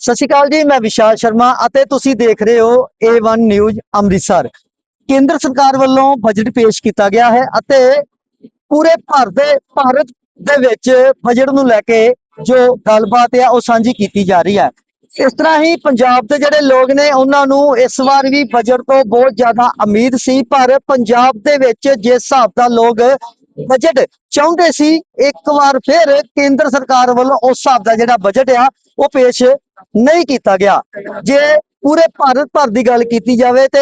ਸਤਿ ਸ਼੍ਰੀ ਅਕਾਲ ਜੀ, ਮੈਂ ਵਿਸ਼ਾਲ ਸ਼ਰਮਾ ਅਤੇ ਤੁਸੀਂ ਦੇਖ ਰਹੇ ਹੋ A1 ਨਿਊਜ਼ ਅੰਮ੍ਰਿਤਸਰ। ਕੇਂਦਰ ਸਰਕਾਰ ਵੱਲੋਂ ਬਜਟ ਪੇਸ਼ ਕੀਤਾ ਗਿਆ ਹੈ ਅਤੇ ਪੂਰੇ ਭਾਰਤ ਦੇ ਭਾਰਤ ਦੇ ਵਿੱਚ ਬਜਟ ਨੂੰ ਲੈ ਕੇ ਜੋ ਗੱਲਬਾਤ ਹੈ ਉਹ ਸਾਂਝੀ ਕੀਤੀ ਜਾ ਰਹੀ ਹੈ। ਇਸ ਤਰ੍ਹਾਂ ਹੀ ਪੰਜਾਬ ਦੇ ਜਿਹੜੇ ਲੋਕ ਨੇ, ਉਹਨਾਂ ਨੂੰ ਇਸ ਵਾਰ ਵੀ ਬਜਟ ਤੋਂ ਬਹੁਤ ਜ਼ਿਆਦਾ ਉਮੀਦ ਸੀ, ਪਰ ਪੰਜਾਬ ਦੇ ਵਿੱਚ ਜਿਸ ਹਿਸਾਬ ਦਾ ਲੋਕ ਬਜਟ ਚਾਹੁੰਦੇ ਸੀ, ਇੱਕ ਵਾਰ ਫਿਰ ਕੇਂਦਰ ਸਰਕਾਰ ਵੱਲੋਂ ਉਸ ਹਿਸਾਬ ਦਾ ਜਿਹੜਾ ਬਜਟ ਆ, ਉਹ ਪੇਸ਼ ਨਹੀਂ ਕੀਤਾ ਗਿਆ। ਜੇ ਪੂਰੇ ਭਾਰਤ ਭਰ ਦੀ ਗੱਲ ਕੀਤੀ ਜਾਵੇ ਤੇ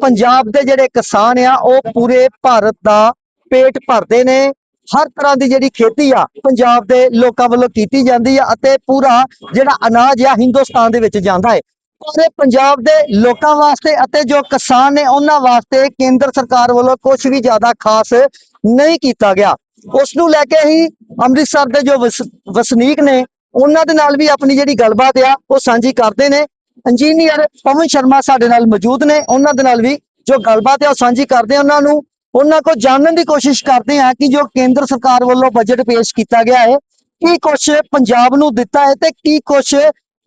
ਪੰਜਾਬ ਦੇ ਜਿਹੜੇ ਕਿਸਾਨ ਆ, ਉਹ ਪੂਰੇ ਭਾਰਤ ਦਾ ਪੇਟ ਭਰਦੇ ਨੇ। ਹਰ ਤਰ੍ਹਾਂ ਦੀ ਜਿਹੜੀ ਖੇਤੀ ਆ, ਪੰਜਾਬ ਦੇ ਲੋਕਾਂ ਵੱਲੋਂ ਕੀਤੀ ਜਾਂਦੀ ਆ ਅਤੇ ਪੂਰਾ ਜਿਹੜਾ ਅਨਾਜ ਆ, ਹਿੰਦੁਸਤਾਨ ਦੇ ਵਿੱਚ ਜਾਂਦਾ ਹੈ। ਪਰ ਪੰਜਾਬ ਦੇ ਲੋਕਾਂ ਵਾਸਤੇ ਅਤੇ ਜੋ ਕਿਸਾਨ ਨੇ ਉਹਨਾਂ ਵਾਸਤੇ ਕੇਂਦਰ ਸਰਕਾਰ ਵੱਲੋਂ ਕੁਝ ਵੀ ਜ਼ਿਆਦਾ ਖਾਸ ਨਹੀਂ ਕੀਤਾ ਗਿਆ। ਉਸ ਨੂੰ ਲੈ ਕੇ ਹੀ ਅੰਮ੍ਰਿਤਸਰ ਦੇ ਜੋ ਵਸ- ਵਸਨੀਕ ਨੇ, ਉਹਨਾਂ ਦੇ ਨਾਲ ਵੀ ਆਪਣੀ ਜਿਹੜੀ ਗੱਲਬਾਤ ਆ, ਉਹ ਸਾਂਝੀ ਕਰਦੇ ਨੇ। ਇੰਜੀਨੀਅਰ ਪਵਨ ਸ਼ਰਮਾ ਸਾਡੇ ਨਾਲ ਮੌਜੂਦ ਨੇ, ਉਹਨਾਂ ਦੇ ਨਾਲ ਵੀ ਜੋ ਗੱਲਬਾਤ ਆ, ਉਹ ਸਾਂਝੀ ਕਰਦੇ ਉਹਨਾਂ ਨੂੰ। ਉਹਨਾਂ ਕੋਲ ਜਾਣਨ ਦੀ ਕੋਸ਼ਿਸ਼ ਕਰਦੇ ਆ ਕਿ ਜੋ ਕੇਂਦਰ ਸਰਕਾਰ ਵੱਲੋਂ ਬਜਟ ਪੇਸ਼ ਕੀਤਾ ਗਿਆ ਹੈ, ਕੀ ਕੁਛ ਪੰਜਾਬ ਨੂੰ ਦਿੱਤਾ ਹੈ ਤੇ ਕੀ ਕੁਛ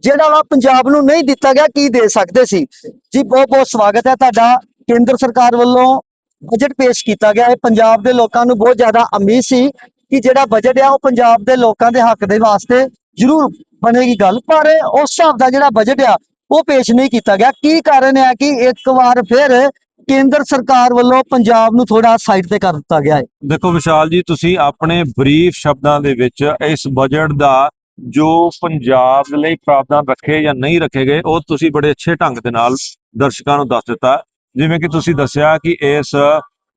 ਜਿਹੜਾ ਵਾ ਪੰਜਾਬ ਨੂੰ ਨਹੀਂ ਦਿੱਤਾ ਗਿਆ, ਕੀ ਦੇ ਸਕਦੇ ਸੀ? ਜੀ, ਬਹੁਤ ਬਹੁਤ ਸਵਾਗਤ ਹੈ ਤੁਹਾਡਾ। ਕੇਂਦਰ ਸਰਕਾਰ ਵੱਲੋਂ ਬਜਟ ਪੇਸ਼ ਕੀਤਾ ਗਿਆ। ਹੈ ਪੰਜਾਬ ਦੇ ਲੋਕਾਂ ਨੂੰ ਬਹੁਤ ਜ਼ਿਆਦਾ ਉਮੀਦ ਸੀ ਕਿ ਜਿਹੜਾ ਬਜਟ ਆ, ਉਹ ਪੰਜਾਬ ਦੇ ਲੋਕਾਂ ਦੇ ਹੱਕ ਦੇ ਵਾਸਤੇ ਜ਼ਰੂਰ ਬਣੇਗੀ ਗੱਲ। ਪਰ ਉਸ ਹਿਸਾਬ ਦਾ ਜਿਹੜਾ ਬਜਟ ਆ, ਉਹ ਪੇਸ਼ ਨਹੀਂ ਕੀਤਾ ਗਿਆ। ਕੀ ਕਾਰਨ ਹੈ ਕਿ ਇੱਕ ਵਾਰ ਫਿਰ ਕੇਂਦਰ ਸਰਕਾਰ ਵੱਲੋਂ ਪੰਜਾਬ ਨੂੰ ਥੋੜਾ ਸਾਈਡ ਤੇ ਕਰ ਦਿੱਤਾ ਗਿਆ ਹੈ? ਦੇਖੋ, ਵਿਸ਼ਾਲ ਜੀ, ਤੁਸੀਂ ਆਪਣੇ ਬਰੀਫ ਸ਼ਬਦਾਂ ਦੇ ਵਿੱਚ ਇਸ ਬਜਟ ਦਾ ਜੋ ਪੰਜਾਬ ਲਈ ਪ੍ਰਾਵਧਾਨ ਰੱਖੇ ਜਾਂ ਨਹੀਂ ਰੱਖੇ ਗਏ, ਉਹ ਤੁਸੀਂ ਬੜੇ ਅੱਛੇ ਢੰਗ ਦੇ ਨਾਲ ਦਰਸ਼ਕਾਂ ਨੂੰ ਦੱਸ ਦਿੱਤਾ। ਜਿਵੇਂ ਕਿ ਤੁਸੀਂ ਦੱਸਿਆ ਕਿ ਇਸ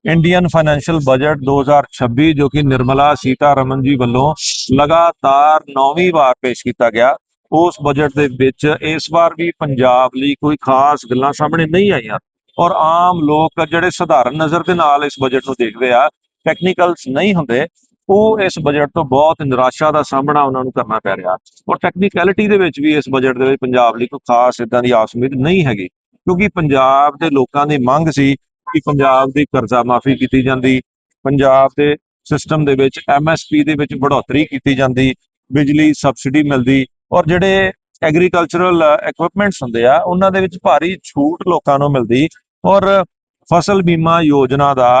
ਇੰਡੀਅਨ ਫਾਈਨੈਂਸ਼ੀਅਲ ਬਜਟ 2026 ਜੋ ਕਿ ਨਿਰਮਲਾ ਸੀਤਾਰਮਨ ਜੀ ਵੱਲੋਂ ਲਗਾਤਾਰ ਨੌਵੀਂ ਵਾਰ ਪੇਸ਼ ਕੀਤਾ ਗਿਆ, ਉਸ ਬਜਟ ਦੇ ਵਿੱਚ ਇਸ ਵਾਰ ਵੀ ਪੰਜਾਬ ਲਈ ਕੋਈ ਖਾਸ ਗੱਲਾਂ ਸਾਹਮਣੇ ਨਹੀਂ ਆਈਆਂ। ਔਰ ਆਮ ਲੋਕ ਜਿਹੜੇ ਸਧਾਰਨ ਨਜ਼ਰ ਦੇ ਨਾਲ ਇਸ ਬਜਟ ਨੂੰ ਦੇਖਦੇ ਆ ਟੈਕਨੀਕਲਸ ਨਹੀਂ ਹੁੰਦੇ ਉਹ ਇਸ ਬਜਟ ਤੋਂ ਬਹੁਤ ਨਿਰਾਸ਼ਾ ਦਾ ਸਾਹਮਣਾ ਉਹਨਾਂ ਨੂੰ ਕਰਨਾ ਪੈ ਰਿਹਾ। ਔਰ ਟੈਕਨੀਕੈਲਿਟੀ ਦੇ ਵਿੱਚ ਵੀ ਇਸ ਬਜਟ ਦੇ ਵਿੱਚ ਪੰਜਾਬ ਲਈ ਕੋਈ ਖਾਸ ਇਦਾਂ ਦੀ ਆਸ ਉਮੀਦ ਨਹੀਂ ਹੈਗੀ। ਕਿਉਂਕਿ ਪੰਜਾਬ ਦੇ ਲੋਕਾਂ ਦੀ ਮੰਗ ਸੀ ਕਿ ਪੰਜਾਬ ਦੀ ਕਰਜ਼ਾ ਮਾਫੀ ਕੀਤੀ ਜਾਂਦੀ, ਪੰਜਾਬ ਦੇ ਸਿਸਟਮ ਦੇ ਵਿੱਚ ਐਮਐਸਪੀ ਦੇ ਵਿੱਚ ਬੜੋਤਰੀ ਕੀਤੀ ਜਾਂਦੀ, ਬਿਜਲੀ ਸਬਸਿਡੀ ਮਿਲਦੀ ਔਰ ਜਿਹੜੇ ਐਗਰੀਕਲਚਰਲ ਇਕਵਿਪਮੈਂਟਸ ਹੁੰਦੇ ਆ, ਉਹਨਾਂ ਦੇ ਵਿੱਚ ਭਾਰੀ ਛੂਟ ਲੋਕਾਂ ਨੂੰ ਮਿਲਦੀ ਔਰ ਫਸਲ ਬੀਮਾ ਯੋਜਨਾ ਦਾ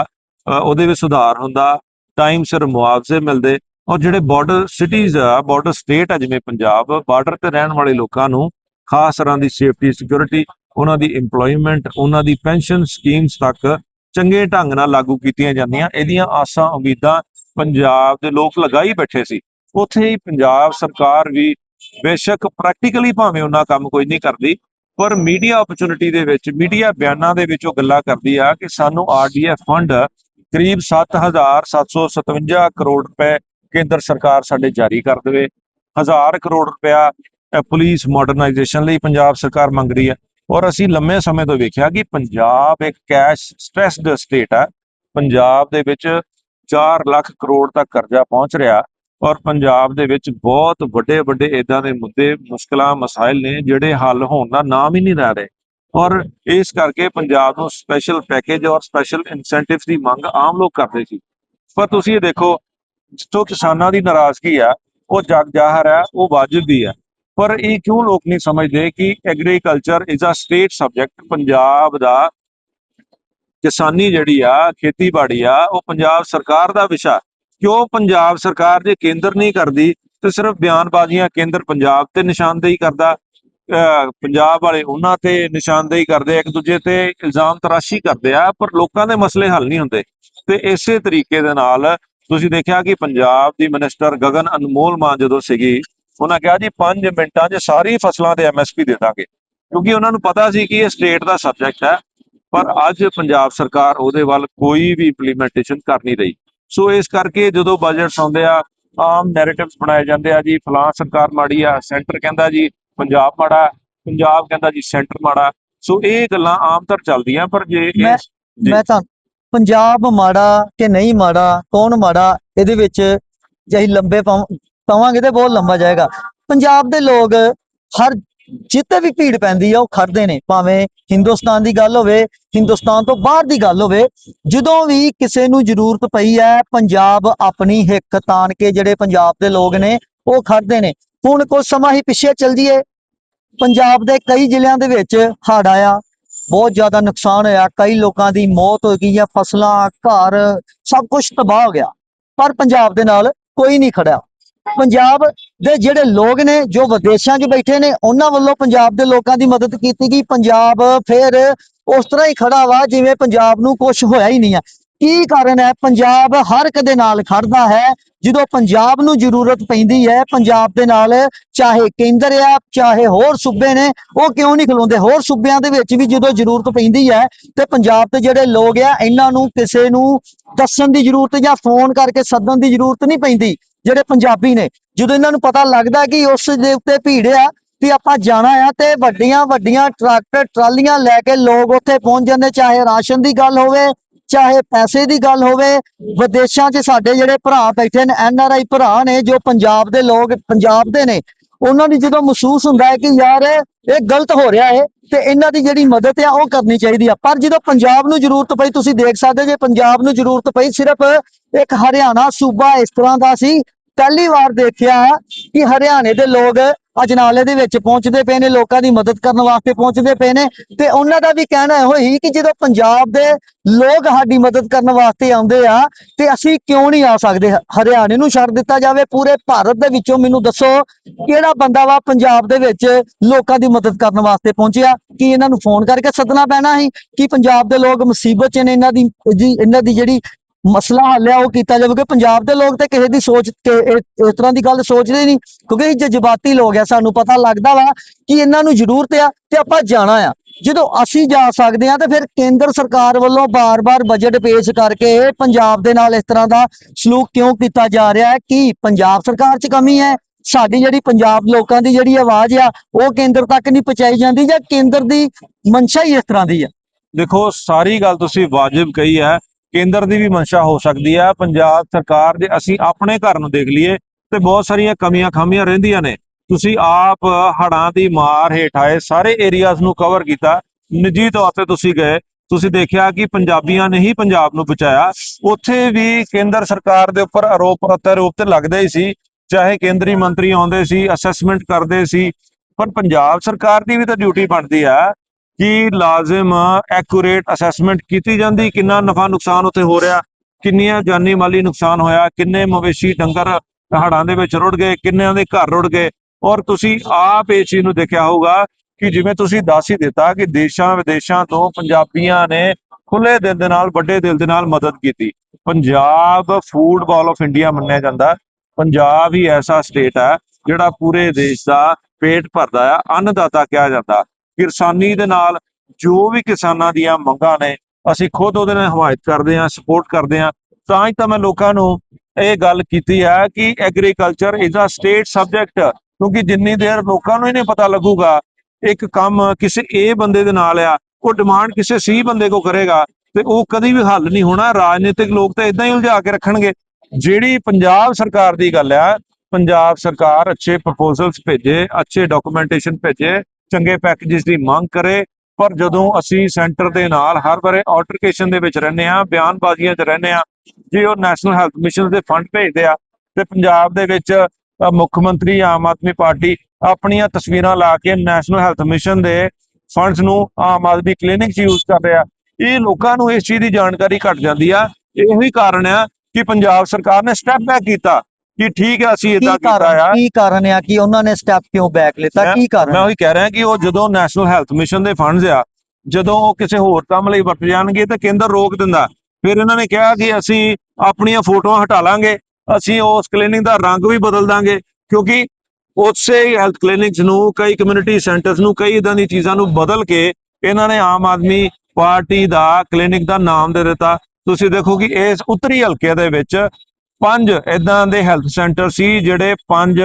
ਉਹਦੇ ਵਿੱਚ ਸੁਧਾਰ ਹੁੰਦਾ। ਟਾਈਮ ਸਿਰ ਮੁਆਵਜ਼ੇ ਮਿਲਦੇ ਔਰ ਜਿਹੜੇ ਬਾਰਡਰ ਸਿਟੀਜ਼ ਆ ਬਾਰਡਰ ਸਟੇਟ ਆ, ਜਿਵੇਂ ਪੰਜਾਬ ਬਾਰਡਰ ਤੇ ਰਹਿਣ ਵਾਲੇ ਲੋਕਾਂ ਨੂੰ ਖਾਸ ਤਰ੍ਹਾਂ ਦੀ ਸੇਫਟੀ ਸਿਕਿਉਰਿਟੀ ਉਹਨਾਂ ਦੀ EMPLOYMENT, ਉਹਨਾਂ ਦੀ ਪੈਨਸ਼ਨ ਸਕੀਮਸ ਤੱਕ ਚੰਗੇ ਢੰਗ ਨਾਲ ਲਾਗੂ ਕੀਤੀਆਂ ਜਾਂਦੀਆਂ। ਇਹਦੀਆਂ ਆਸਾਂ, ਉਮੀਦਾਂ ਪੰਜਾਬ ਦੇ ਲੋਕ ਲਗਾਈ ਬੈਠੇ ਸੀ। ਉੱਥੇ ਹੀ ਪੰਜਾਬ ਸਰਕਾਰ ਵੀ ਬੇਸ਼ੱਕ ਪ੍ਰੈਕਟੀਕਲੀ ਭਾਵੇਂ ਉਹਨਾਂ ਕੰਮ ਕੋਈ ਨਹੀਂ ਕਰਦੀ, ਪਰ ਮੀਡੀਆ ਓਪਰਚੁਨਿਟੀ ਦੇ ਵਿੱਚ ਮੀਡੀਆ ਬਿਆਨਾਂ ਦੇ ਵਿੱਚ ਉਹ ਗੱਲਾਂ ਕਰਦੀ ਆ ਕਿ ਸਾਨੂੰ ਆਰਡੀਐਫ ਫੰਡ ਕਰੀਬ 7757 ਕਰੋੜ ਰੁਪਏ ਕੇਂਦਰ ਸਰਕਾਰ ਸਾਡੇ ਜਾਰੀ ਕਰ ਦੇਵੇ। 1000 ਕਰੋੜ ਰੁਪਇਆ ਅ, ਪੁਲਿਸ ਮਾਡਰਨਾਈਜੇਸ਼ਨ ਲਈ ਪੰਜਾਬ ਸਰਕਾਰ ਮੰਗ ਰਹੀ ਹੈ। ਔਰ ਅਸੀਂ ਲੰਮੇ ਸਮੇਂ ਤੋਂ ਵੇਖਿਆ ਕਿ ਪੰਜਾਬ ਇੱਕ ਕੈਸ਼ ਸਟ੍ਰੈਸਡ ਸਟੇਟ ਆ। ਪੰਜਾਬ ਦੇ ਵਿੱਚ 4 ਲੱਖ ਕਰੋੜ ਤੱਕ ਕਰਜ਼ਾ ਪਹੁੰਚ ਰਿਹਾ ਔਰ ਪੰਜਾਬ ਦੇ ਵਿੱਚ ਬਹੁਤ ਵੱਡੇ ਵੱਡੇ ਇਦਾਂ ਦੇ ਮੁੱਦੇ ਮੁਸ਼ਕਲਾਂ ਮਸਾਇਲ ਨੇ ਜਿਹੜੇ ਹੱਲ ਹੋਣ ਦਾ ਨਾਮ ਹੀ ਨਹੀਂ ਲੈ ਰਹੇ। ਔਰ ਇਸ ਕਰਕੇ ਪੰਜਾਬ ਨੂੰ ਸਪੈਸ਼ਲ ਪੈਕੇਜ ਔਰ ਸਪੈਸ਼ਲ ਇਨਸੈਂਟਿਵਸ ਦੀ ਮੰਗ ਆਮ ਲੋਕ ਕਰਦੇ ਸੀ। ਪਰ ਤੁਸੀਂ ਇਹ ਦੇਖੋ, ਜਿੱਥੋਂ ਕਿਸਾਨਾਂ ਦੀ ਨਾਰਾਜ਼ਗੀ ਆ, ਉਹ ਜਗ ਜ਼ਾਹਰ ਹੈ ਉਹ ਵਾਜਬ ਵੀ ਹੈ ਪਰ ਇਹ ਕਿਉਂ ਲੋਕ ਨਹੀਂ ਸਮਝਦੇ ਕਿ agriculture is a state subject Punjab ਦਾ ਕਿਸਾਨੀ ਜਿਹੜੀ ਆ, ਖੇਤੀਬਾੜੀ ਆ, ਉਹ ਪੰਜਾਬ ਸਰਕਾਰ ਦਾ ਵਿਸ਼ਾ। ਕਿਉਂ ਪੰਜਾਬ ਸਰਕਾਰ ਜੇ ਕੇਂਦਰ ਨਹੀਂ ਕਰਦੀ, ਤੇ ਸਿਰਫ ਬਿਆਨਬਾਜ਼ੀਆਂ ਕੇਂਦਰ ਪੰਜਾਬ ਤੇ ਨਿਸ਼ਾਨਦੇਹੀ ਕਰਦਾ? ਪੰਜਾਬ ਵਾਲੇ ਉਹਨਾਂ ਤੇ ਨਿਸ਼ਾਨਦੇਹੀ ਕਰਦੇ ਆ, ਇੱਕ ਦੂਜੇ ਤੇ ਇਲਜ਼ਾਮ ਤਰਾਸ਼ੀ ਕਰਦੇ ਆ ਪਰ ਲੋਕਾਂ ਦੇ ਮਸਲੇ ਹੱਲ ਨਹੀਂ ਹੁੰਦੇ। ਤੇ ਇਸੇ ਤਰੀਕੇ ਦੇ ਨਾਲ ਤੁਸੀਂ ਦੇਖਿਆ ਕਿ ਪੰਜਾਬ ਦੀ ਮਿਨਿਸਟਰ ਗਗਨ ਅਨਮੋਲ ਮਾਨ ਜਦੋਂ ਸੀਗੀ ਉਹਨਾਂ ਕਿਹਾ ਜੀ 5 ਮਿੰਟਾਂ 'ਚ ਸਾਰੀ ਫਸਲਾਂ ਦੇ ਐਮਐਸਪੀ ਦੇ ਦਾਂਗੇ। ਕਿਉਂਕਿ ਉਹਨਾਂ ਨੂੰ ਪਤਾ ਸੀ ਕਿ ਇਹ ਸਟੇਟ ਦਾ ਸਬਜੈਕਟ ਹੈ ਪਰ ਅੱਜ ਪੰਜਾਬ ਸਰਕਾਰ ਉਹਦੇ ਵੱਲ ਕੋਈ ਵੀ ਇੰਪਲੀਮੈਂਟੇਸ਼ਨ ਕਰ ਨਹੀਂ ਰਹੀ। ਸੋ ਇਸ ਕਰਕੇ ਜਦੋਂ ਬਜਟਸ ਆਉਂਦੇ ਆ ਆਮ ਨੈਰੇਟਿਵਸ ਬਣਾਏ ਜਾਂਦੇ ਆ ਜੀ ਫਲਾਂ ਸਰਕਾਰ ਮਾੜੀ ਆ ਸੈਂਟਰ ਕਹਿੰਦਾ ਜੀ ਪੰਜਾਬ ਮਾੜਾ ਪੰਜਾਬ ਕਹਿੰਦਾ ਜੀ ਸੈਂਟਰ ਮਾੜਾ ਸੋ ਇਹ ਗੱਲਾਂ ਆਮ ਤਰ ਚੱਲਦੀਆਂ ਪਰ ਜੇ ਮੈਂ- ਤਾਂ ਪੰਜਾਬ ਮਾੜਾ ਕਿ ਨਹੀਂ ਮਾੜਾ ਕੌਣ ਮਾੜਾ ਇਹਦੇ ਵਿੱਚ ਜੇ ਅਸੀਂ ਲੰਬੇ ਪਾਵਾਂ- ਪਾਵਾਂਗੇ ਤੇ ਬਹੁਤ ਲੰਬਾ ਜਾਏਗਾ। ਪੰਜਾਬ ਦੇ ਲੋਕ ਹਰ ਜਿੱਤੇ ਵੀ ਭੀੜ ਪੈਂਦੀ ਆ ਉਹ ਖੜਦੇ ਨੇ। ਭਾਵੇਂ ਹਿੰਦੁਸਤਾਨ ਦੀ ਗੱਲ ਹੋਵੇ ਹਿੰਦੁਸਤਾਨ ਤੋਂ ਬਾਹਰ ਦੀ ਗੱਲ ਹੋਵੇ ਜਦੋਂ ਵੀ ਕਿਸੇ ਨੂੰ ਜ਼ਰੂਰਤ ਪਈ ਹੈ ਪੰਜਾਬ ਆਪਣੀ ਹਿੱਕ ਤਾਣ ਕੇ ਜਿਹੜੇ ਪੰਜਾਬ ਦੇ ਲੋਕ ਨੇ ਉਹ ਖੜਦੇ ਨੇ। ਹੁਣ ਕੁਝ ਸਮਾਂ ਹੀ ਪਿੱਛੇ ਚੱਲ ਜੀਏ ਪੰਜਾਬ ਦੇ ਕਈ ਜ਼ਿਲ੍ਹਿਆਂ ਦੇ ਵਿੱਚ ਹੜ੍ਹ ਆਇਆ। ਬਹੁਤ ਜ਼ਿਆਦਾ ਨੁਕਸਾਨ ਹੋਇਆ। ਕਈ ਲੋਕਾਂ ਦੀ ਮੌਤ ਹੋ ਗਈ ਆ ਫਸਲਾਂ, ਘਰ ਸਭ ਕੁਝ ਤਬਾਹ ਹੋ ਗਿਆ। ਪਰ ਪੰਜਾਬ ਦੇ ਨਾਲ ਕੋਈ ਨਹੀਂ ਖੜਿਆ। ਪੰਜਾਬ ਦੇ ਜਿਹੜੇ ਲੋਕ ਨੇ, ਜੋ ਵਿਦੇਸ਼ਾਂ 'ਚ ਬੈਠੇ ਨੇ, ਉਹਨਾਂ ਵੱਲੋਂ ਪੰਜਾਬ ਦੇ ਲੋਕਾਂ ਦੀ ਮਦਦ ਕੀਤੀ ਗਈ। ਪੰਜਾਬ ਫਿਰ ਉਸ ਤਰ੍ਹਾਂ ਹੀ ਖੜਾ ਵਾ ਜਿਵੇਂ ਪੰਜਾਬ ਨੂੰ ਕੁਝ ਹੋਇਆ ਹੀ ਨਹੀਂ ਆ। ਕੀ ਕਾਰਨ ਹੈ? ਪੰਜਾਬ ਹਰ ਇੱਕ ਦੇ ਨਾਲ ਖੜਦਾ ਹੈ। ਜਦੋਂ ਪੰਜਾਬ ਨੂੰ ਜ਼ਰੂਰਤ ਪੈਂਦੀ ਹੈ, ਪੰਜਾਬ ਦੇ ਨਾਲ ਚਾਹੇ ਕੇਂਦਰ ਆ, ਚਾਹੇ ਹੋਰ ਸੂਬੇ ਨੇ, ਉਹ ਕਿਉਂ ਨਹੀਂ ਖਲੋਂਦੇ? ਹੋਰ ਸੂਬਿਆਂ ਦੇ ਵਿੱਚ ਵੀ ਜਦੋਂ ਜ਼ਰੂਰਤ ਪੈਂਦੀ ਹੈ, ਤੇ ਪੰਜਾਬ ਦੇ ਜਿਹੜੇ ਲੋਕ ਆ, ਇਹਨਾਂ ਨੂੰ ਕਿਸੇ ਨੂੰ ਦੱਸਣ ਦੀ ਜ਼ਰੂਰਤ ਜਾਂ ਫੋਨ ਕਰਕੇ ਸੱਦਣ ਦੀ ਜ਼ਰੂਰਤ ਨਹੀਂ ਪੈਂਦੀ, ਜਿਹੜੇ ਪੰਜਾਬੀ ਨੇ। ਜਦੋਂ ਇਹਨਾਂ ਨੂੰ ਪਤਾ ਲੱਗਦਾ ਕਿ ਉਸ ਦੇ ਉੱਤੇ ਭੀੜ ਆ ਤੇ ਆਪਾਂ ਜਾਣਾ ਆ, ਤੇ ਵੱਡੀਆਂ ਵੱਡੀਆਂ ਟਰੈਕਟਰ ਟਰਾਲੀਆਂ ਲੈ ਕੇ ਲੋਕ ਉੱਥੇ ਪਹੁੰਚ ਜਾਂਦੇ, ਚਾਹੇ ਰਾਸ਼ਨ ਦੀ ਗੱਲ ਹੋਵੇ ਚਾਹੇ ਪੈਸੇ ਦੀ ਗੱਲ ਹੋਵੇ, ਵਿਦੇਸ਼ਾਂ 'ਚ ਸਾਡੇ ਜਿਹੜੇ ਭਰਾ ਬੈਠੇ ਨੇ, ਐਨ ਆਰ ਆਈ ਭਰਾ ਨੇ, ਜੋ ਪੰਜਾਬ ਦੇ ਲੋਕ ਪੰਜਾਬ ਦੇ ਨੇ, ਉਹਨਾਂ ਦੀ ਜਦੋਂ ਮਹਿਸੂਸ ਹੁੰਦਾ ਹੈ ਕਿ ਯਾਰ ਇਹ ਗਲਤ ਹੋ ਰਿਹਾ ਹੈ ਤੇ ਇਹਨਾਂ ਦੀ ਜਿਹੜੀ ਮਦਦ ਆ ਉਹ ਕਰਨੀ ਚਾਹੀਦੀ ਆ। ਪਰ ਜਦੋਂ ਪੰਜਾਬ ਨੂੰ ਜ਼ਰੂਰਤ ਪਈ, ਤੁਸੀਂ ਦੇਖ ਸਕਦੇ ਜੇ ਪੰਜਾਬ ਨੂੰ ਜ਼ਰੂਰਤ ਪਈ, ਸਿਰਫ ਇੱਕ ਹਰਿਆਣਾ ਸੂਬਾ ਇਸ ਤਰ੍ਹਾਂ ਦਾ ਸੀ ਪਹਿਲੀ ਵਾਰ ਦੇਖਿਆ ਕਿ ਹਰਿਆਣੇ ਦੇ ਲੋਕ ਅਜਨਾਲੇ ਦੇ ਵਿੱਚ ਪਹੁੰਚਦੇ ਪਏ ਨੇ, ਲੋਕਾਂ ਦੀ ਮਦਦ ਕਰਨ ਵਾਸਤੇ ਪਹੁੰਚਦੇ ਪਏ ਨੇ ਤੇ ਉਹਨਾਂ ਦਾ ਵੀ ਕਹਿਣਾ ਇਹੋ ਹੀ ਕਿ ਜਦੋਂ ਪੰਜਾਬ ਦੇ ਲੋਕ ਸਾਡੀ ਮਦਦ ਕਰਨ ਵਾਸਤੇ ਆਉਂਦੇ ਆ, ਤੇ ਅਸੀਂ ਕਿਉਂ ਨਹੀਂ ਆ ਸਕਦੇ? ਹਰਿਆਣੇ ਨੂੰ ਛੱਡ ਦਿੱਤਾ ਜਾਵੇ, ਪੂਰੇ ਭਾਰਤ ਦੇ ਵਿੱਚੋਂ ਮੈਨੂੰ ਦੱਸੋ ਕਿਹੜਾ ਬੰਦਾ ਵਾ ਪੰਜਾਬ ਦੇ ਵਿੱਚ ਲੋਕਾਂ ਦੀ ਮਦਦ ਕਰਨ ਵਾਸਤੇ ਪਹੁੰਚਿਆ? ਕਿ ਇਹਨਾਂ ਨੂੰ ਫੋਨ ਕਰਕੇ ਸੱਦਣਾ ਪੈਣਾ ਸੀ? ਕਿ ਪੰਜਾਬ ਦੇ ਲੋਕ ਮੁਸੀਬਤ 'ਚ ਨੇ, ਇਹਨਾਂ ਦੀ, ਜੀ, ਇਹਨਾਂ ਦੀ ਜਿਹੜੀ ਮਸਲਾ ਹੱਲ ਹੈ ਉਹ ਕੀਤਾ ਜਾਵੇ ਕਿ ਪੰਜਾਬ ਦੇ ਲੋਕ ਤੇ ਕਿਸੇ ਦੀ ਸੋਚ ਤੇ ਇਸ ਤਰ੍ਹਾਂ ਦੀ ਗੱਲ ਸੋਚਦੇ ਹੀ ਨਹੀਂ, ਕਿਉਂਕਿ ਇਹ ਜਜ਼ਬਾਤੀ ਲੋਕ ਆ, ਸਾਨੂੰ ਪਤਾ ਲੱਗਦਾ ਵਾ ਕਿ ਇਹਨਾਂ ਨੂੰ ਜ਼ਰੂਰਤ ਆ ਤੇ ਆਪਾਂ ਜਾਣਾ ਆ। ਜਦੋਂ ਅਸੀਂ ਜਾ ਸਕਦੇ ਆ ਤੇ ਫਿਰ ਕੇਂਦਰ ਸਰਕਾਰ ਵੱਲੋਂ ਬਾਰ-ਬਾਰ ਬਜਟ ਪੇਸ਼ ਕਰਕੇ ਪੰਜਾਬ ਦੇ ਨਾਲ ਇਸ ਤਰ੍ਹਾਂ ਦਾ ਸਲੂਕ ਕਿਉਂ ਕੀਤਾ ਜਾ ਰਿਹਾ ਹੈ ਕਿ ਪੰਜਾਬ ਸਰਕਾਰ 'ਚ ਕਮੀ ਹੈ, ਸਾਡੀ ਜਿਹੜੀ ਪੰਜਾਬ ਲੋਕਾਂ ਦੀ ਜਿਹੜੀ ਆਵਾਜ਼ ਆ, ਉਹ ਕੇਂਦਰ ਤੱਕ ਨਹੀਂ ਪਹੁੰਚਾਈ ਜਾਂਦੀ ਜਾਂ ਕੇਂਦਰ ਦੀ ਮਨਸ਼ਾ ਹੀ ਇਸ ਤਰ੍ਹਾਂ ਦੀ ਆ। ਦੇਖੋ, ਸਾਰੀ ਗੱਲ ਤੁਸੀਂ ਵਾਜਿਬ ਕਹੀ ਹੈ ਕੇਂਦਰ ਦੀ ਵੀ ਮਨਸ਼ਾ ਹੋ ਸਕਦੀ ਹੈ ਪੰਜਾਬ ਸਰਕਾਰ ਦੇ ਅਸੀਂ ਆਪਣੇ ਘਰ ਨੂੰ ਦੇਖ ਲਈਏ ਤੇ ਬਹੁਤ ਸਾਰੀਆਂ ਕਮੀਆਂ ਖਾਮੀਆਂ ਰਹਿੰਦੀਆਂ ਨੇ। ਤੁਸੀਂ ਆਪ ਹੜਾਂ ਦੀ ਮਾਰ ਹੇਠ ਆਏ, ਸਾਰੇ ਏਰੀਆਜ਼ ਨੂੰ ਕਵਰ ਕੀਤਾ, ਨਿੱਜੀ ਤੌਰ ਤੇ ਤੁਸੀਂ ਗਏ, ਤੁਸੀਂ ਦੇਖਿਆ ਕਿ ਪੰਜਾਬੀਆਂ ਨੇ ਹੀ ਪੰਜਾਬ ਨੂੰ ਬਚਾਇਆ। ਉੱਥੇ ਵੀ ਕੇਂਦਰ ਸਰਕਾਰ ਦੇ ਉੱਪਰ ਆਰੋਪ ਪ੍ਰਤਿਆਰੋਪ ਤੇ ਲੱਗਦੇ ਹੀ ਸੀ, ਚਾਹੇ ਕੇਂਦਰੀ ਮੰਤਰੀ ਆਉਂਦੇ ਸੀ ਅਸੈਸਮੈਂਟ ਕਰਦੇ ਸੀ, ਪਰ ਪੰਜਾਬ ਸਰਕਾਰ ਦੀ ਵੀ ਤਾਂ ਡਿਊਟੀ ਬਣਦੀ ਆ। ਕੀ ਲਾਜ਼ਮ ਐਕੂਰੇਟ ਅਸੈਸਮੈਂਟ ਕੀਤੀ ਜਾਂਦੀ? ਕਿੰਨਾ ਨਫਾ ਨੁਕਸਾਨ ਉੱਥੇ ਹੋ ਰਿਹਾ? ਕਿੰਨੀਆਂ ਜਾਨੀ ਮਾਲੀ ਨੁਕਸਾਨ ਹੋਇਆ? ਕਿੰਨੇ ਮਵੇਸ਼ੀ ਡੰਗਰ ਹੜ੍ਹਾਂ ਦੇ ਵਿੱਚ ਰੁੜ ਗਏ? ਕਿੰਨਿਆਂ ਦੇ ਘਰ ਰੁੜ ਗਏ? ਔਰ ਤੁਸੀਂ ਆਪ ਇਹ ਚੀਜ਼ ਨੂੰ ਦੇਖਿਆ ਹੋਊਗਾ ਕਿ ਜਿਵੇਂ ਤੁਸੀਂ ਦੱਸ ਹੀ ਦਿੱਤਾ ਕਿ ਦੇਸ਼ਾਂ ਵਿਦੇਸ਼ਾਂ ਤੋਂ ਪੰਜਾਬੀਆਂ ਨੇ ਖੁੱਲੇ ਦਿਲ ਦੇ ਨਾਲ, ਵੱਡੇ ਦਿਲ ਦੇ ਨਾਲ ਮਦਦ ਕੀਤੀ। Punjab food bowl of India ਮੰਨਿਆ ਜਾਂਦਾ। ਪੰਜਾਬ ਹੀ ਐਸਾ ਸਟੇਟ ਹੈ ਜਿਹੜਾ ਪੂਰੇ ਦੇਸ਼ ਦਾ ਪੇਟ ਭਰਦਾ ਆ, ਅੰਨਦਾਤਾ ਕਿਹਾ ਜਾਂਦਾ। ਕਿਰਸਾਨੀ ਦੇ ਨਾਲ ਜੋ ਵੀ ਕਿਸਾਨਾਂ ਦੀਆਂ ਮੰਗਾਂ ਨੇ, ਅਸੀਂ ਖੁਦ ਉਹਦੇ ਨਾਲ ਹਮਾਇਤ ਕਰਦੇ ਹਾਂ ਸਪੋਰਟ ਕਰਦੇ ਹਾਂ। ਤਾਂ ਹੀ ਤਾਂ ਮੈਂ ਲੋਕਾਂ ਨੂੰ ਇਹ ਗੱਲ ਕੀਤੀ ਹੈ ਕਿ agriculture is a state subject ਕਿਉਂਕਿ ਜਿੰਨੀ ਦੇਰ ਲੋਕਾਂ ਨੂੰ ਹੀ ਨਹੀਂ ਪਤਾ ਲੱਗੂਗਾ, ਇੱਕ ਕੰਮ ਕਿਸੇ ਏ ਬੰਦੇ ਦੇ ਨਾਲ ਆ, ਉਹ ਡਿਮਾਂਡ ਕਿਸੇ ਸੀ ਬੰਦੇ ਕੋ ਕਰੇਗਾ, ਤੇ ਉਹ ਕਦੀ ਵੀ ਹੱਲ ਨਹੀਂ ਹੋਣਾ। ਰਾਜਨੀਤਿਕ ਲੋਕ ਤਾਂ ਇਦਾਂ ਹੀ ਉਲਝਾ ਕੇ ਰੱਖਣਗੇ। ਜਿਹੜੀ ਪੰਜਾਬ ਸਰਕਾਰ ਦੀ ਗੱਲ ਆ ਪੰਜਾਬ ਸਰਕਾਰ ਅੱਛੇ ਪ੍ਰਪੋਜ਼ਲਸ ਭੇਜੇ, ਅੱਛੇ ਡਾਕੂਮੈਂਟੇਸ਼ਨ ਭੇਜੇ ਚੰਗੇ ਪੈਕੇजेस ਦੀ ਮੰਗ ਕਰੇ, ਪਰ ਜਦੋਂ ਅਸੀਂ ਸੈਂਟਰ ਦੇ ਨਾਲ ਹਰ ਵਾਰੇ ਆਲਟਰਕੇਸ਼ਨ ਦੇ ਵਿੱਚ ਰਹਿੰਦੇ ਆ ਬਿਆਨਬਾਜ਼ੀਆਂ 'ਚ ਰਹਿੰਦੇ ਆ ਜੇ ਉਹ ਨੈਸ਼ਨਲ ਹੈਲਥ ਮਿਸ਼ਨ ਦੇ ਫੰਡ ਭੇਜਦੇ ਆ, ਤੇ ਪੰਜਾਬ ਦੇ ਵਿੱਚ ਮੁੱਖ ਮੰਤਰੀ ਆਮ ਆਦਮੀ ਪਾਰਟੀ ਆਪਣੀਆਂ ਤਸਵੀਰਾਂ ਲਾ ਕੇ ਨੈਸ਼ਨਲ ਹੈਲਥ ਮਿਸ਼ਨ ਦੇ ਫੰਡਸ ਨੂੰ ਆਮ ਆਦਮੀ ਕਲੀਨਿਕ 'ਚ ਯੂਜ਼ ਕਰ ਰਿਹਾ। ਇਹ ਲੋਕਾਂ ਨੂੰ ਇਸ ਚੀਜ਼ ਦੀ ਜਾਣਕਾਰੀ ਘਟ ਜਾਂਦੀ ਆ। ਇਹੋ ਹੀ ਕਾਰਨ ਆ ਕਿ ਪੰਜਾਬ ਸਰਕਾਰ ਨੇ ਸਟੈਪ ਬੈਕ ਕੀਤਾ। ਕਿ ਠੀਕ ਹੈ ਅਸੀਂ ਇਦਾਂ ਕੀਤਾ ਆ। ਕੀ ਕਾਰਨ ਆ ਕਿ ਉਹਨਾਂ ਨੇ ਸਟੈਪ ਕਿਉਂ ਬੈਕ ਲਿੱਤਾ? ਕੀ ਕਾਰਨ ਮੈਂ ਉਹੀ ਕਹਿ ਰਿਹਾ ਕਿ ਉਹ ਜਦੋਂ ਨੈਸ਼ਨਲ ਹੈਲਥ ਮਿਸ਼ਨ ਦੇ ਫੰਡਸ ਆ ਜਦੋਂ ਉਹ ਕਿਸੇ ਹੋਰ ਕੰਮ ਲਈ ਵਰਤ ਜਾਣਗੇ ਤਾਂ ਕੇਂਦਰ ਰੋਕ ਦਿੰਦਾ। ਫਿਰ ਇਹਨਾਂ ਨੇ ਕਿਹਾ ਕਿ ਅਸੀਂ ਆਪਣੀਆਂ ਫੋਟੋਆਂ ਹਟਾ ਲਾਂਗੇ ਅਸੀਂ ਉਸ ਕਲੀਨਿਕ ਦਾ ਰੰਗ ਵੀ ਬਦਲ ਦਾਂਗੇ ਕਿਉਂਕਿ ਉਸੇ ਹੈਲਥ ਕਲੀਨਿਕਸ ਨੂੰ ਕਈ ਕਮਿਊਨਿਟੀ ਸੈਂਟਰਸ ਨੂੰ ਕਈ ਇਦਾਂ ਦੀ ਚੀਜ਼ਾਂ ਨੂੰ ਬਦਲ ਕੇ ਇਹਨਾਂ ਨੇ ਆਮ ਆਦਮੀ ਪਾਰਟੀ ਦਾ ਕਲੀਨਿਕ ਦਾ ਨਾਮ ਦੇ ਦਿੱਤਾ। ਤੁਸੀਂ ਦੇਖੋ ਕਿ ਇਸ ਉੱਤਰੀ ਹਲਕੇ ਦੇ ਵਿੱਚ ਪੰਜ ਇਦਾਂ ਦੇ ਹੈਲਥ ਸੈਂਟਰ ਸੀ ਜਿਹੜੇ ਪੰਜ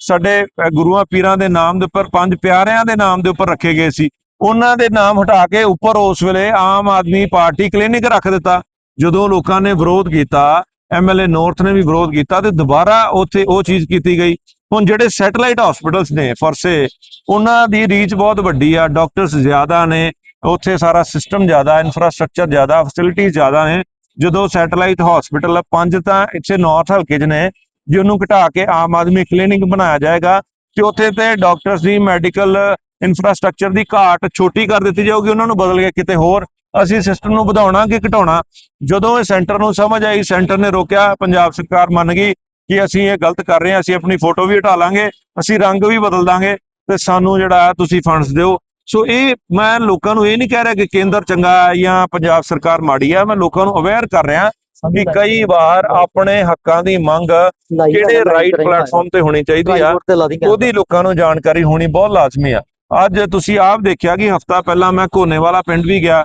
ਸਾਡੇ ਗੁਰੂਆਂ ਪੀਰਾਂ ਦੇ ਨਾਮ ਦੇ ਉੱਪਰ ਪੰਜ ਪਿਆਰਿਆਂ ਦੇ ਨਾਮ ਦੇ ਉੱਪਰ ਰੱਖੇ ਗਏ ਸੀ। ਉਹਨਾਂ ਦੇ ਨਾਮ ਹਟਾ ਕੇ ਉੱਪਰ ਉਸ ਵੇਲੇ ਆਮ ਆਦਮੀ ਪਾਰਟੀ ਕਲੀਨਿਕ ਰੱਖ ਦਿੱਤਾ, ਜਦੋਂ ਲੋਕਾਂ ਨੇ ਵਿਰੋਧ ਕੀਤਾ ਐਮਐਲਏ ਨਾਰਥ ਨੇ ਵੀ ਵਿਰੋਧ ਕੀਤਾ ਤੇ ਦੁਬਾਰਾ ਉੱਥੇ ਉਹ ਚੀਜ਼ ਕੀਤੀ ਗਈ। ਹੁਣ ਜਿਹੜੇ ਸੈਟੇਲਾਈਟ ਹਸਪੀਟਲਸ ਨੇ ਫਰਸੇ ਉਹਨਾਂ ਦੀ ਰੀਚ ਬਹੁਤ ਵੱਡੀ ਆ ਡਾਕਟਰਸ ਜ਼ਿਆਦਾ ਨੇ, ਉੱਥੇ ਸਾਰਾ ਸਿਸਟਮ ਜ਼ਿਆਦਾ ਇਨਫਰਾਸਟ੍ਰਕਚਰ ਜ਼ਿਆਦਾ ਫੈਸਿਲਿਟੀਜ਼ ਜ਼ਿਆਦਾ ਨੇ ਜਦੋਂ ਸੈਟੇਲਾਈਟ ਹਸਪੀਟਲ ਪੰਜ ਤਾਂ ਇੱਥੇ ਨਾਰਥ ਹਲਕੇ 'ਚ ਨੇ, ਜੇ ਉਹਨੂੰ ਘਟਾ ਕੇ ਆਮ ਆਦਮੀ ਕਲੀਨਿਕ ਬਣਾਇਆ ਜਾਏਗਾ, ਤੇ ਉੱਥੇ ਤੇ ਡਾਕਟਰਸ ਦੀ ਮੈਡੀਕਲ ਇਨਫਰਾਸਟ੍ਰਕਚਰ ਦੀ ਘਾਟ ਛੋਟੀ ਕਰ ਦਿੱਤੀ ਜਾਊਗੀ, ਉਹਨਾਂ ਨੂੰ ਬਦਲ ਕੇ ਕਿਤੇ ਹੋਰ। ਅਸੀਂ ਸਿਸਟਮ ਨੂੰ ਵਧਾਉਣਾ ਕਿ ਘਟਾਉਣਾ? ਜਦੋਂ ਇਹ ਸੈਂਟਰ ਨੂੰ ਸਮਝ ਆਈ ਸੈਂਟਰ ਨੇ ਰੋਕਿਆ, ਪੰਜਾਬ ਸਰਕਾਰ ਮੰਨ ਗਈ ਕਿ ਅਸੀਂ ਇਹ ਗਲਤ ਕਰ ਰਹੇ ਹਾਂ, ਅਸੀਂ ਆਪਣੀ ਫੋਟੋ ਵੀ ਹਟਾ ਲਾਂਗੇ, ਅਸੀਂ ਰੰਗ ਵੀ ਬਦਲ ਦਾਂਗੇ, ਤੇ ਸਾਨੂੰ ਜਿਹੜਾ ਤੁਸੀਂ ਫੰਡਸ ਦਿਓ। ਸੋ ਇਹ ਮੈਂ ਲੋਕਾਂ ਨੂੰ ਇਹ ਨਹੀਂ ਕਹਿ ਰਿਹਾ ਕਿ ਕੇਂਦਰ ਚੰਗਾ ਹੈ ਜਾਂ ਪੰਜਾਬ ਸਰਕਾਰ ਮਾੜੀ ਹੈ ਮੈਂ ਲੋਕਾਂ ਨੂੰ ਅਵੇਅਰ ਕਰ ਰਿਹਾ ਕਿ ਕਈ ਵਾਰ ਆਪਣੇ ਹੱਕਾਂ ਦੀ ਮੰਗ ਕਿਹੜੇ ਰਾਈਟ ਪਲੇਟਫਾਰਮ ਤੇ ਹੋਣੀ ਚਾਹੀਦੀ ਆ ਉਹਦੀ ਲੋਕਾਂ ਨੂੰ ਜਾਣਕਾਰੀ ਹੋਣੀ ਬਹੁਤ ਲਾਜ਼ਮੀ ਆ। ਅੱਜ ਤੁਸੀਂ ਆਪ ਦੇਖਿਆ ਕਿ ਹਫਤਾ ਪਹਿਲਾਂ ਮੈਂ ਕੋਨੇਵਾਲਾ ਪਿੰਡ ਵੀ ਗਿਆ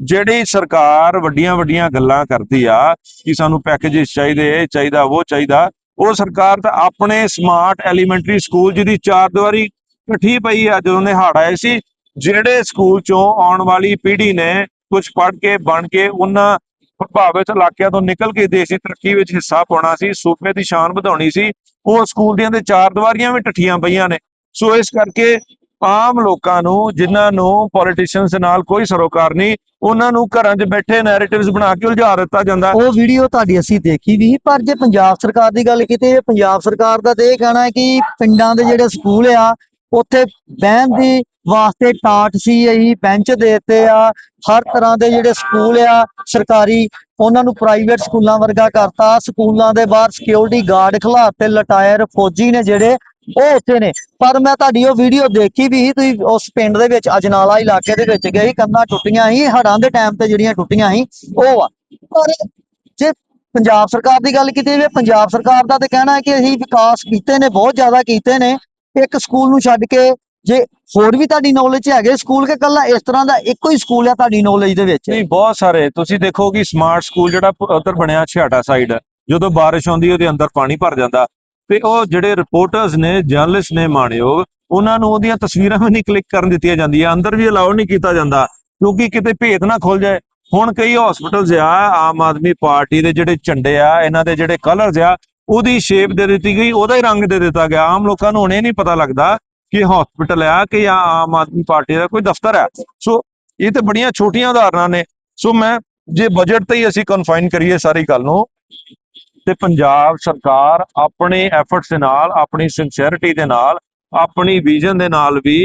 ਜਿਹੜੀ ਸਰਕਾਰ ਵੱਡੀਆਂ ਵੱਡੀਆਂ ਗੱਲਾਂ ਕਰਦੀ ਆ ਕਿ ਸਾਨੂੰ ਪੈਕੇजेस ਚਾਹੀਦੇ ਇਹ ਚਾਹੀਦਾ ਉਹ ਚਾਹੀਦਾ ਉਹ ਸਰਕਾਰ ਤਾਂ ਆਪਣੇ ਸਮਾਰਟ ਐਲੀਮੈਂਟਰੀ ਸਕੂਲ ਜਿਹਦੀ ਚਾਰ ਦੀਵਾਰੀ ਇਕੱਠੀ ਪਈ ਆ ਜਦੋਂ ਨੇ ਹੜ੍ਹ ਆਏ ਸੀ ਜਿਹੜੇ ਸਕੂਲ ਚੋਂ ਆਉਣ ਵਾਲੀ ਪੀੜ੍ਹੀ ਨੇ ਕੁਝ ਪੜ੍ਹ ਕੇ, ਬਣ ਕੇ ਉਹਨਾਂ ਪ੍ਰਭਾਵਿਤ ਇਲਾਕਿਆਂ ਤੋਂ ਨਿਕਲ ਕੇ ਦੇਸ਼ ਦੀ ਤਰੱਕੀ ਵਿੱਚ ਹਿੱਸਾ ਪਾਉਣਾ ਸੀ, ਸੂਬੇ ਦੀ ਸ਼ਾਨ ਵਧਾਉਣੀ ਸੀ, ਉਹ ਸਕੂਲ ਦੀਆਂ ਤੇ ਚਾਰ ਦੀਵਾਰੀਆਂ ਵੀ ਟੱਠੀਆਂ ਪਈਆਂ ਨੇ। ਸੋ ਇਸ ਕਰਕੇ ਆਮ ਲੋਕਾਂ ਨੂੰ, ਜਿਨ੍ਹਾਂ ਨੂੰ ਪੋਲੀਟੀਸ਼ੀਅਨਸ ਨਾਲ ਕੋਈ ਸਰੋਕਾਰ ਨਹੀਂ, ਉਹਨਾਂ ਨੂੰ ਘਰਾਂ 'ਚ ਬੈਠੇ ਨੈਰੇਟਿਵਸ ਬਣਾ ਕੇ ਉਲਝਾ ਦਿੱਤਾ ਜਾਂਦਾ। ਉਹ ਵੀਡੀਓ ਤੁਹਾਡੀ ਅਸੀਂ ਦੇਖੀ ਵੀ ਪਰ ਜੇ ਪੰਜਾਬ ਸਰਕਾਰ ਦੀ ਗੱਲ ਕੀਤੀ ਪੰਜਾਬ ਸਰਕਾਰ ਦਾ ਤੇ ਇਹ ਕਹਿਣਾ ਹੈ ਕਿ ਪਿੰਡਾਂ ਦੇ ਜਿਹੜੇ ਸਕੂਲ ਆ, ਉੱਥੇ ਬਹਿਣ ਦੀ ਵਾਸਤੇ ਟਾਟ ਸੀ ਅਸੀਂ ਬੈਂਚ ਦੇ ਦਿੱਤੇ ਆ। ਹਰ ਤਰ੍ਹਾਂ ਦੇ ਜਿਹੜੇ ਸਕੂਲ ਆ ਸਰਕਾਰੀ ਉਹਨਾਂ ਨੂੰ ਪ੍ਰਾਈਵੇਟ ਸਕੂਲਾਂ ਵਰਗਾ ਕਰਤਾ। ਸਕੂਲਾਂ ਦੇ ਬਾਹਰ ਸਿਕਿਉਰਿਟੀ ਗਾਰਡ ਖਿਲਾਤੇ ਲਟਾਇਰ ਫੌਜੀ ਨੇ ਜਿਹੜੇ ਉਹ ਉੱਥੇ ਨੇ। ਪਰ ਮੈਂ ਤੁਹਾਡੀ ਉਹ ਵੀਡੀਓ ਦੇਖੀ ਵੀ ਤੁਸੀਂ ਉਸ ਪਿੰਡ ਦੇ ਵਿੱਚ ਅਜਨਾਲਾ ਇਲਾਕੇ ਦੇ ਵਿੱਚ ਗਏ ਸੀ, ਕੰਧਾਂ ਟੁੱਟੀਆਂ ਸੀ ਹੜ੍ਹਾਂ ਦੇ ਟਾਈਮ ਤੇ ਜਿਹੜੀਆਂ ਟੁੱਟੀਆਂ ਸੀ ਉਹ ਆ। ਪਰ ਜੇ ਪੰਜਾਬ ਸਰਕਾਰ ਦੀ ਗੱਲ ਕੀਤੀ ਜਾਵੇ ਪੰਜਾਬ ਸਰਕਾਰ ਦਾ ਤੇ ਕਹਿਣਾ ਹੈ ਕਿ ਅਸੀਂ ਵਿਕਾਸ ਕੀਤੇ ਨੇ ਬਹੁਤ ਜ਼ਿਆਦਾ ਕੀਤੇ ਨੇ। ਇੱਕ ਸਕੂਲ ਨੂੰ ਛੱਡ ਕੇ ਜੇ ਹੋਰ ਵੀ ਤੁਹਾਡੀ ਨੌਲੇਜ ਹੈਗੇ ਸਕੂਲ, ਕਿ ਕੱਲਾ ਇਸ ਤਰ੍ਹਾਂ ਦਾ ਇੱਕੋ ਹੀ ਸਕੂਲ ਆ ਤੁਹਾਡੀ ਨੌਲੇਜ ਦੇ ਵਿੱਚ? ਨਹੀਂ, ਬਹੁਤ ਸਾਰੇ। ਤੁਸੀਂ ਦੇਖੋ ਕਿ ਸਮਾਰਟ ਸਕੂਲ ਜਿਹੜਾ ਪ- ਬਣਿਆ ਛਿਆਟਾ ਸਾਈਡ ਜਦੋਂ ਬਾਰਿਸ਼ ਆਉਂਦੀ ਉਹਦੇ ਅੰਦਰ ਪਾਣੀ ਭਰ ਜਾਂਦਾ। ਤੇ ਉਹ ਜਿਹੜੇ ਰਿਪੋਰਟਰਸ ਨੇ ਜਰਨਲਿਸਟ ਨੇ ਮਾਣਯੋਗ ਉਹਨਾਂ ਨੂੰ ਉਹਦੀਆਂ ਤਸਵੀਰਾਂ ਵੀ ਨਹੀਂ ਕਲਿੱਕ ਕਰਨ ਦਿੱਤੀਆਂ ਜਾਂਦੀਆਂ। ਅੰਦਰ ਵੀ ਅਲਾਉ ਨਹੀਂ ਕੀਤਾ ਜਾਂਦਾ, ਕਿਉਂਕਿ ਕਿਤੇ ਭੇਤ ਨਾ ਖੁੱਲ ਜਾਏ। ਹੁਣ ਕਈ ਹਸਪੀਟਲਸ ਆ, ਆਮ ਆਦਮੀ ਪਾਰਟੀ ਦੇ ਜਿਹੜੇ ਝੰਡੇ ਆ, ਇਹਨਾਂ ਦੇ ਜਿਹੜੇ ਕਲਰਸ ਆ, ਉਹਦੀ ਸ਼ੇਪ ਦੇ ਦਿੱਤੀ ਗਈ, ਉਹਦਾ ਹੀ ਰੰਗ ਦੇ ਦਿੱਤਾ ਗਿਆ। ਆਮ ਲੋਕਾਂ ਨੂੰ ਹੁਣ ਇਹ ਨਹੀਂ ਪਤਾ ਲੱਗਦਾ ਕਿ ਹਸਪੀਟਲ ਆ ਕਿ ਜਾਂ ਆਮ ਆਦਮੀ ਪਾਰਟੀ ਦਾ ਕੋਈ ਦਫ਼ਤਰ ਹੈ ਸੋ ਇਹ ਤੇ ਬੜੀਆਂ ਛੋਟੀਆਂ ਉਦਾਹਰਨਾਂ ਨੇ। ਸੋ ਮੈਂ ਜੇ ਬਜਟ ਤੇ ਹੀ ਅਸੀਂ ਕਨਫਾਈਨ ਕਰੀਏ ਸਾਰੀ ਗੱਲ ਨੂੰ, ਤੇ ਪੰਜਾਬ ਸਰਕਾਰ ਆਪਣੇ ਐਫਰਟਸ ਦੇ ਨਾਲ, ਆਪਣੀ ਸਿੰਸੀਅਰਿਟੀ ਦੇ ਨਾਲ, ਆਪਣੀ ਵਿਜ਼ਨ ਦੇ ਨਾਲ ਵੀ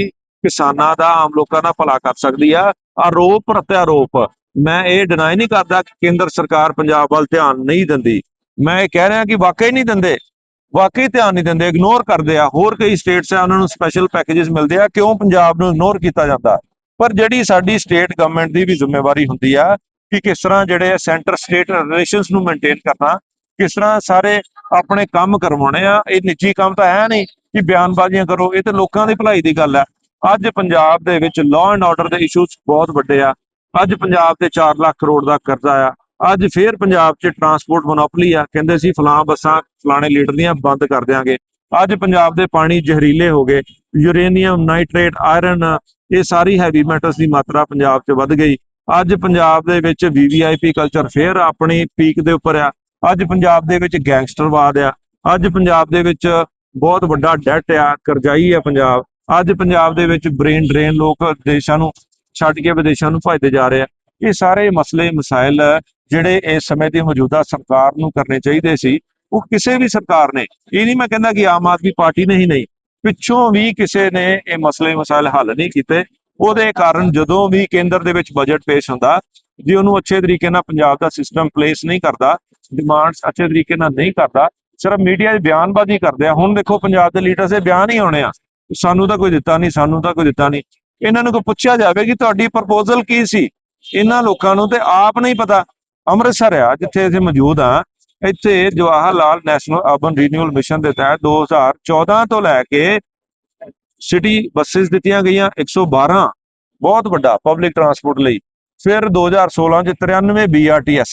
ਕਿਸਾਨਾਂ ਦਾ, ਆਮ ਲੋਕਾਂ ਦਾ ਭਲਾ ਕਰ ਸਕਦੀ ਆ। ਆਰੋਪ ਪ੍ਰਤਿਆਰੋਪ, ਮੈਂ ਇਹ ਡਿਨਾਈ ਨਹੀਂ ਕਰਦਾ ਕਿ ਕੇਂਦਰ ਸਰਕਾਰ ਪੰਜਾਬ ਵੱਲ ਧਿਆਨ ਨਹੀਂ ਦਿੰਦੀ। ਮੈਂ ਇਹ ਕਹਿ ਰਿਹਾ ਕਿ ਵਾਕਈ ਨਹੀਂ ਦਿੰਦੇ। ਵਾਕਈ ਧਿਆਨ ਨਹੀਂ ਦਿੰਦੇ ਇਗਨੋਰ ਕਰਦੇ ਆ। ਹੋਰ ਕਈ ਸਟੇਟਸ ਆ, ਉਹਨਾਂ ਨੂੰ ਸਪੈਸ਼ਲ ਪੈਕੇजेस ਮਿਲਦੇ ਆ, ਕਿਉਂ ਪੰਜਾਬ ਨੂੰ ਇਗਨੋਰ ਕੀਤਾ ਜਾਂਦਾ? ਪਰ ਜਿਹੜੀ ਸਾਡੀ ਸਟੇਟ ਗਵਰਨਮੈਂਟ ਦੀ ਵੀ ਜ਼ਿੰਮੇਵਾਰੀ ਹੁੰਦੀ ਆ ਕਿ ਕਿਸ ਤਰ੍ਹਾਂ ਜਿਹੜੇ ਸੈਂਟਰ ਸਟੇਟ ਰਿਲੇਸ਼ਨਸ ਨੂੰ ਮੇਨਟੇਨ ਕਰਨਾ, ਕਿਸ ਤਰ੍ਹਾਂ ਸਾਰੇ ਆਪਣੇ ਕੰਮ ਕਰਵਾਉਣੇ ਆ, ਇਹ ਨਿੱਜੀ ਕੰਮ ਤਾਂ ਹੈ ਨਹੀਂ ਕਿ ਬਿਆਨਬਾਜ਼ੀਆਂ ਕਰੋ, ਇਹ ਤੇ ਲੋਕਾਂ ਦੀ ਭਲਾਈ ਦੀ ਗੱਲ ਆ। ਅੱਜ ਪੰਜਾਬ ਦੇ ਵਿੱਚ ਲਾਅ ਐਂਡ ਆਰਡਰ ਦੇ ਇਸ਼ੂਸ ਬਹੁਤ ਵੱਡੇ ਆ। ਅੱਜ ਪੰਜਾਬ ਤੇ 4 ਲੱਖ ਕਰੋੜ ਦਾ ਕਰਜ਼ਾ ਆ। ਅੱਜ ਫੇਰ ਪੰਜਾਬ 'ਚ ਟਰਾਂਸਪੋਰਟ ਮੋਨੋਪੋਲੀ ਆ। ਕਹਿੰਦੇ ਸੀ, ਫਲਾਂ ਬੱਸਾਂ ਫਲਾਣੇ ਲੀਟਰ ਦੀਆਂ ਬੰਦ ਕਰ ਦਿਆਂਗੇ। ਅੱਜ ਪੰਜਾਬ ਦੇ ਪਾਣੀ ਜ਼ਹਿਰੀਲੇ ਹੋ ਗਏ। ਯੂਰੇਨੀਅਮ, ਨਾਈਟ੍ਰੇਟ, ਆਇਰਨ ਇਹ ਸਾਰੀ ਹੈਵੀ ਮੈਟਲਸ ਦੀ ਮਾਤਰਾ ਪੰਜਾਬ 'ਚ ਵੱਧ ਗਈ। ਅੱਜ ਪੰਜਾਬ ਦੇ ਵਿੱਚ ਵੀਵੀਆਈਪੀ ਕਲਚਰ ਫੇਰ ਆਪਣੀ ਪੀਕ ਦੇ ਉੱਪਰ ਆ। ਅੱਜ ਪੰਜਾਬ ਦੇ ਵਿੱਚ ਗੈਂਗਸਟਰਵਾਦ ਆ। ਅੱਜ ਪੰਜਾਬ ਦੇ ਵਿੱਚ ਬਹੁਤ ਵੱਡਾ ਡੈਟ ਆ, ਕਰਜ਼ਾਈ ਆ ਪੰਜਾਬ। ਅੱਜ ਪੰਜਾਬ ਦੇ ਵਿੱਚ ਬ੍ਰੇਨ ਡਰੇਨ ਲੋਕ ਦੇਸ਼ਾਂ ਨੂੰ ਛੱਡ ਕੇ ਵਿਦੇਸ਼ਾਂ ਨੂੰ ਭੱਜਦੇ ਜਾ ਰਹੇ ਆ। ਇਹ ਸਾਰੇ ਮਸਲੇ, ਮਸਾਇਲ ਜਿਹੜੇ ਇਸ ਸਮੇਂ ਦੀ ਮੌਜੂਦਾ ਸਰਕਾਰ ਨੂੰ ਕਰਨੇ ਚਾਹੀਦੇ ਸੀ, ਉਹ ਕਿਸੇ ਵੀ ਸਰਕਾਰ ਨੇ, ਇਹ ਨਹੀਂ ਮੈਂ ਕਹਿੰਦਾ ਕਿ ਆਮ ਆਦਮੀ ਪਾਰਟੀ ਨੇ ਹੀ ਨਹੀਂ, ਪਿੱਛੋਂ ਵੀ ਕਿਸੇ ਨੇ ਇਹ ਮਸਲੇ, ਮਸਾਇਲ ਹੱਲ ਨਹੀਂ ਕੀਤੇ, ਉਹਦੇ ਕਾਰਨ ਜਦੋਂ ਵੀ ਕੇਂਦਰ ਦੇ ਵਿੱਚ ਬਜਟ ਪੇਸ਼ ਹੁੰਦਾ, ਜੇ ਉਹਨੂੰ ਅੱਛੇ ਤਰੀਕੇ ਨਾਲ ਪੰਜਾਬ ਦਾ ਸਿਸਟਮ ਪਲੇਸ ਨਹੀਂ ਕਰਦਾ ਡਿਮਾਂਡਸ ਅੱਛੇ ਤਰੀਕੇ ਨਾਲ ਨਹੀਂ ਕਰਦਾ, ਸਿਰਫ ਮੀਡੀਆ 'ਚ ਬਿਆਨਬਾਜ਼ੀ ਕਰਦੇ ਆ, ਹੁਣ ਦੇਖੋ ਪੰਜਾਬ ਦੇ ਲੀਡਰਸ ਦੇ ਬਿਆਨ ਹੀ ਆਉਣੇ ਆ, ਸਾਨੂੰ ਤਾਂ ਕੋਈ ਦਿੱਤਾ ਨਹੀਂ, ਸਾਨੂੰ ਤਾਂ ਕੋਈ ਦਿੱਤਾ ਨਹੀਂ, ਇਹਨਾਂ ਨੂੰ ਕੋਈ ਪੁੱਛਿਆ ਜਾਵੇ ਕਿ ਤੁਹਾਡੀ ਪ੍ਰਪੋਜ਼ਲ ਕੀ ਸੀ? ਇਹਨਾਂ ਲੋਕਾਂ ਨੂੰ ਤੇ ਆਪ ਨਹੀਂ ਪਤਾ। ਅੰਮ੍ਰਿਤਸਰ ਆ, ਜਿੱਥੇ ਅਸੀਂ ਮੌਜੂਦ ਆ, ਇੱਥੇ Jawahar Lal national urban renewal mission ਦੇ ਤਹਿਤ 2014 ਤੋਂ ਲੈ ਕੇ ਸਿਟੀ ਬੱਸਸ ਦਿੱਤੀਆਂ ਗਈਆਂ 112 ਬਹੁਤ ਵੱਡਾ ਪਬਲਿਕ ਟਰਾਂਸਪੋਰਟ ਲਈ। ਫਿਰ 2016 ਚ 93 BRTS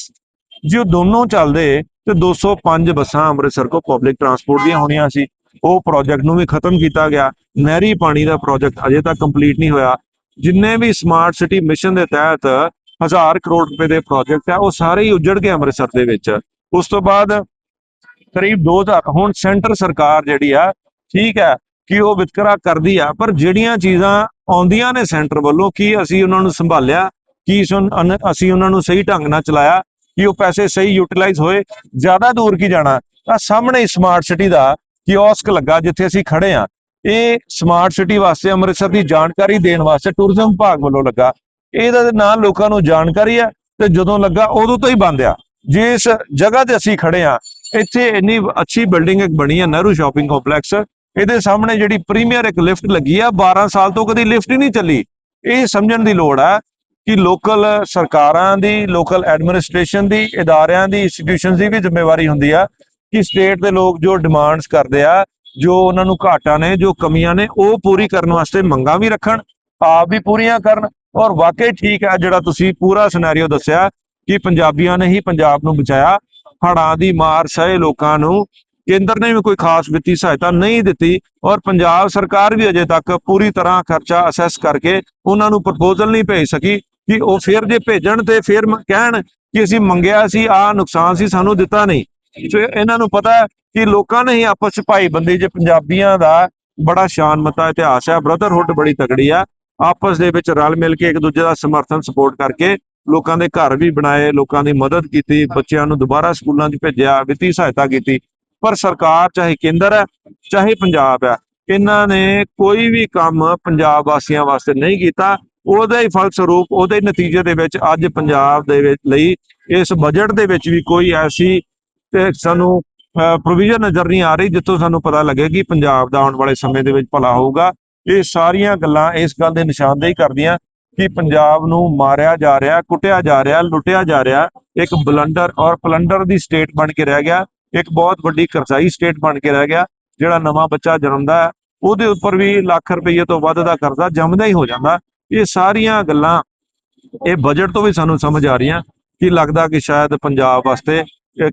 ਜੇ ਉਹ ਦੋਨੋਂ ਚੱਲਦੇ, ਤੇ 205 ਬੱਸਾਂ ਅੰਮ੍ਰਿਤਸਰ ਕੋ ਪਬਲਿਕ ਟਰਾਂਸਪੋਰਟ ਦੀਆਂ ਹੋਣੀਆਂ ਸੀ। ਉਹ ਪ੍ਰੋਜੈਕਟ ਨੂੰ ਵੀ ਖਤਮ ਕੀਤਾ ਗਿਆ। ਨਹਿਰੀ ਪਾਣੀ ਦਾ ਪ੍ਰੋਜੈਕਟ ਅਜੇ ਤੱਕ ਕੰਪਲੀਟ ਨਹੀਂ ਹੋਇਆ। ਜਿੰਨੇ ਵੀ ਸਮਾਰਟ ਸਿਟੀ ਮਿਸ਼ਨ ਦੇ ਤਹਿਤ ਹਜ਼ਾਰ ਕਰੋੜ ਰੁਪਏ ਦੇ ਪ੍ਰੋਜੈਕਟ ਆ, ਉਹ ਸਾਰੇ ਹੀ ਉੱਜੜ ਗਏ ਅੰਮ੍ਰਿਤਸਰ ਦੇ ਵਿੱਚ। ਉਸ ਤੋਂ ਬਾਅਦ ਕਰੀਬ 2000 ਹੁਣ ਸੈਂਟਰ ਸਰਕਾਰ ਜਿਹੜੀ ਆ, ਠੀਕ ਹੈ ਕਿ ਉਹ ਵਿਤਕਰਾ ਕਰਦੀ ਆ, ਪਰ ਜਿਹੜੀਆਂ ਚੀਜ਼ਾਂ ਆਉਂਦੀਆਂ ਨੇ ਸੈਂਟਰ ਵੱਲੋਂ, ਕੀ ਅਸੀਂ ਉਹਨਾਂ ਨੂੰ ਸੰਭਾਲਿਆ, ਕੀ ਅਸੀਂ ਉਹਨਾਂ ਨੂੰ ਸਹੀ ਢੰਗ ਨਾਲ ਚਲਾਇਆ, ਕਿ ਉਹ ਪੈਸੇ ਸਹੀ ਯੂਟਿਲਾਈਜ਼ ਹੋਏ, ਜ਼ਿਆਦਾ ਦੂਰ ਕੀ ਜਾਣਾ? ਤਾਂ ਸਾਹਮਣੇ ਸਮਾਰਟ ਸਿਟੀ ਦਾ ਕਿਓਸਕ ਲੱਗਾ, ਜਿੱਥੇ ਅਸੀਂ ਖੜੇ ਆ। ਇਹ ਸਮਾਰਟ ਸਿਟੀ ਵਾਸਤੇ ਅੰਮ੍ਰਿਤਸਰ ਦੀ ਜਾਣਕਾਰੀ ਦੇਣ ਵਾਸਤੇ ਟੂਰਿਜ਼ਮ ਵਿਭਾਗ ਵੱਲੋਂ ਲੱਗਾ। ਇਹਦਾ ਨਾਂ ਲੋਕਾਂ ਨੂੰ ਜਾਣਕਾਰੀ ਆ ਤੇ ਜਦੋਂ ਲੱਗਾ ਉਦੋਂ ਤੋਂ ਹੀ ਬੰਦ ਆ। ਜਿਸ ਜਗ੍ਹਾ ਤੇ ਅਸੀਂ ਖੜੇ ਆ ਇੱਥੇ ਇੰਨੀ ਅੱਛੀ ਬਿਲਡਿੰਗ ਇੱਕ ਬਣੀ ਹੈ ਨਹਿਰੂ ਸ਼ਾਪਿੰਗ ਕੰਪਲੈਕਸ ਇਹਦੇ ਸਾਹਮਣੇ ਜਿਹੜੀ ਪ੍ਰੀਮੀਅਰ ਇੱਕ ਲਿਫਟ ਲੱਗੀ ਆ 12 ਸਾਲ ਤੋਂ ਕਦੀ ਲਿਫਟ ਹੀ ਨਹੀਂ ਚੱਲੀ। ਇਹ ਸਮਝਣ ਦੀ ਲੋੜ ਆ ਕਿ ਲੋਕਲ ਸਰਕਾਰਾਂ ਦੀ ਲੋਕਲ ਐਡਮਿਨਿਸਟ੍ਰੇਸ਼ਨ ਦੀ, ਇਦਾਰਿਆਂ ਦੀ ਇੰਸਟੀਟਿਊਸ਼ਨਸ ਦੀ ਵੀ ਜ਼ਿੰਮੇਵਾਰੀ ਹੁੰਦੀ ਆ ਕਿ ਸਟੇਟ ਦੇ ਲੋਕ ਜੋ ਡਿਮਾਂਡਸ ਕਰਦੇ ਆ ਜੋ ਉਹਨਾਂ ਨੂੰ ਘਾਟਾਂ ਨੇ, ਜੋ ਕਮੀਆਂ ਨੇ, ਉਹ ਪੂਰੀ ਕਰਨ ਵਾਸਤੇ ਮੰਗਾਂ ਵੀ ਰੱਖਣ, ਆਪ ਵੀ ਪੂਰੀਆਂ ਕਰਨ ਔਰ ਵਾਕਈ ਠੀਕ ਹੈ ਜਿਹੜਾ ਤੁਸੀਂ ਪੂਰਾ ਸਿਨੈਰੀਓ ਦੱਸਿਆ ਕਿ ਪੰਜਾਬੀਆਂ ਨੇ ਹੀ ਪੰਜਾਬ ਨੂੰ ਬਚਾਇਆ, ਹੜ੍ਹਾਂ ਦੀ ਮਾਰ ਸਹੇ ਲੋਕਾਂ ਨੂੰ, ਕੇਂਦਰ ਨੇ ਵੀ ਕੋਈ ਖਾਸ ਵਿੱਤੀ ਸਹਾਇਤਾ ਨਹੀਂ ਦਿੱਤੀ ਔਰ ਪੰਜਾਬ ਸਰਕਾਰ ਵੀ ਅਜੇ ਤੱਕ ਪੂਰੀ ਤਰ੍ਹਾਂ ਖਰਚਾ ਅਸੈਸ ਕਰਕੇ ਉਹਨਾਂ ਨੂੰ ਪ੍ਰਪੋਜ਼ਲ ਨਹੀਂ ਭੇਜ ਸਕੀ ਕਿ ਉਹ ਫਿਰ ਜੇ ਭੇਜਣ ਤੇ ਫਿਰ ਕਹਿਣ ਕਿ ਅਸੀਂ ਮੰਗਿਆ ਸੀ ਆ ਨੁਕਸਾਨ ਸੀ, ਸਾਨੂੰ ਦਿੱਤਾ ਨਹੀਂ। ਸੋ ਇਹਨਾਂ ਨੂੰ ਪਤਾ ਕਿ ਲੋਕਾਂ ਨੇ ਹੀ ਆਪਸ ਚ ਭਾਈਬੰਦੀ, ਜੇ ਪੰਜਾਬੀਆਂ ਦਾ ਬੜਾ ਸ਼ਾਨਮਤਾ ਇਤਿਹਾਸ ਹੈ ਬ੍ਰਦਰਹੁੱਡ ਬੜੀ ਤਕੜੀ ਆ, ਆਪਸ ਦੇ ਵਿੱਚ ਰਲ ਮਿਲ ਕੇ ਇੱਕ ਦੂਜੇ ਦਾ ਸਮਰਥਨ ਸਪੋਰਟ ਕਰਕੇ ਲੋਕਾਂ ਦੇ ਘਰ ਵੀ ਬਣਾਏ, ਲੋਕਾਂ ਦੀ ਮਦਦ ਕੀਤੀ, ਬੱਚਿਆਂ ਨੂੰ ਦੁਬਾਰਾ ਸਕੂਲਾਂ 'ਚ ਭੇਜਿਆ, ਵਿੱਤੀ ਸਹਾਇਤਾ ਕੀਤੀ। ਪਰ ਸਰਕਾਰ ਚਾਹੇ ਕੇਂਦਰ ਹੈ, ਚਾਹੇ ਪੰਜਾਬ ਹੈ, ਇਹਨਾਂ ਨੇ ਕੋਈ ਵੀ ਕੰਮ ਪੰਜਾਬ ਵਾਸੀਆਂ ਵਾਸਤੇ ਨਹੀਂ ਕੀਤਾ। ਉਹਦਾ ਹੀ ਫਲਸਰੂਪ, ਉਹਦੇ ਹੀ ਨਤੀਜੇ ਦੇ ਵਿੱਚ ਅੱਜ ਪੰਜਾਬ ਦੇ ਵਿੱਚ ਲਈ ਇਸ ਬਜਟ ਦੇ ਵਿੱਚ ਵੀ ਕੋਈ ਐਸੀ ਤੇ ਸਾਨੂੰ ਪ੍ਰੋਵੀਜ਼ਨ ਨਜ਼ਰ ਨਹੀਂ ਆ ਰਹੀ, ਜਿੱਥੋਂ ਸਾਨੂੰ ਪਤਾ ਲੱਗੇ ਕਿ ਪੰਜਾਬ ਦਾ ਆਉਣ ਵਾਲੇ ਸਮੇਂ ਦੇ ਵਿੱਚ ਭਲਾ ਹੋਊਗਾ। ਇਹ ਸਾਰੀਆਂ ਗੱਲਾਂ ਇਸ ਗੱਲ ਦੇ ਨਿਸ਼ਾਨਦੇਹੀ ਕਰਦੀਆਂ ਕਿ ਪੰਜਾਬ ਨੂੰ ਮਾਰਿਆ ਜਾ ਰਿਹਾ, ਕੁੱਟਿਆ ਜਾ ਰਿਹਾ, ਲੁੱਟਿਆ ਜਾ ਰਿਹਾ। ਇੱਕ ਬਲੰਡਰ ਔਰ ਪਲੰਡਰ ਦੀ ਸਟੇਟ ਬਣ ਕੇ ਰਹਿ ਗਿਆ। ਇੱਕ ਬਹੁਤ ਵੱਡੀ ਕਰਜ਼ਾਈ ਸਟੇਟ ਬਣ ਕੇ ਰਹਿ ਗਿਆ, ਜਿਹੜਾ ਨਵਾਂ ਬੱਚਾ ਜਨਮਦਾ ਹੈ। ਉਹਦੇ ਉੱਪਰ ਵੀ ਲੱਖ ਰੁਪਏ ਤੋਂ ਵੱਧ ਦਾ ਕਰਜ਼ਾ ਜੰਮਦਾ ਹੀ ਹੋ ਜਾਂਦਾ। ਇਹ ਸਾਰੀਆਂ ਗੱਲਾਂ, ਇਹ ਬਜਟ ਤੋਂ ਵੀ ਸਾਨੂੰ ਸਮਝ ਆ ਰਹੀਆਂ ਕਿ ਲੱਗਦਾ ਕਿ ਸ਼ਾਇਦ ਪੰਜਾਬ ਵਾਸਤੇ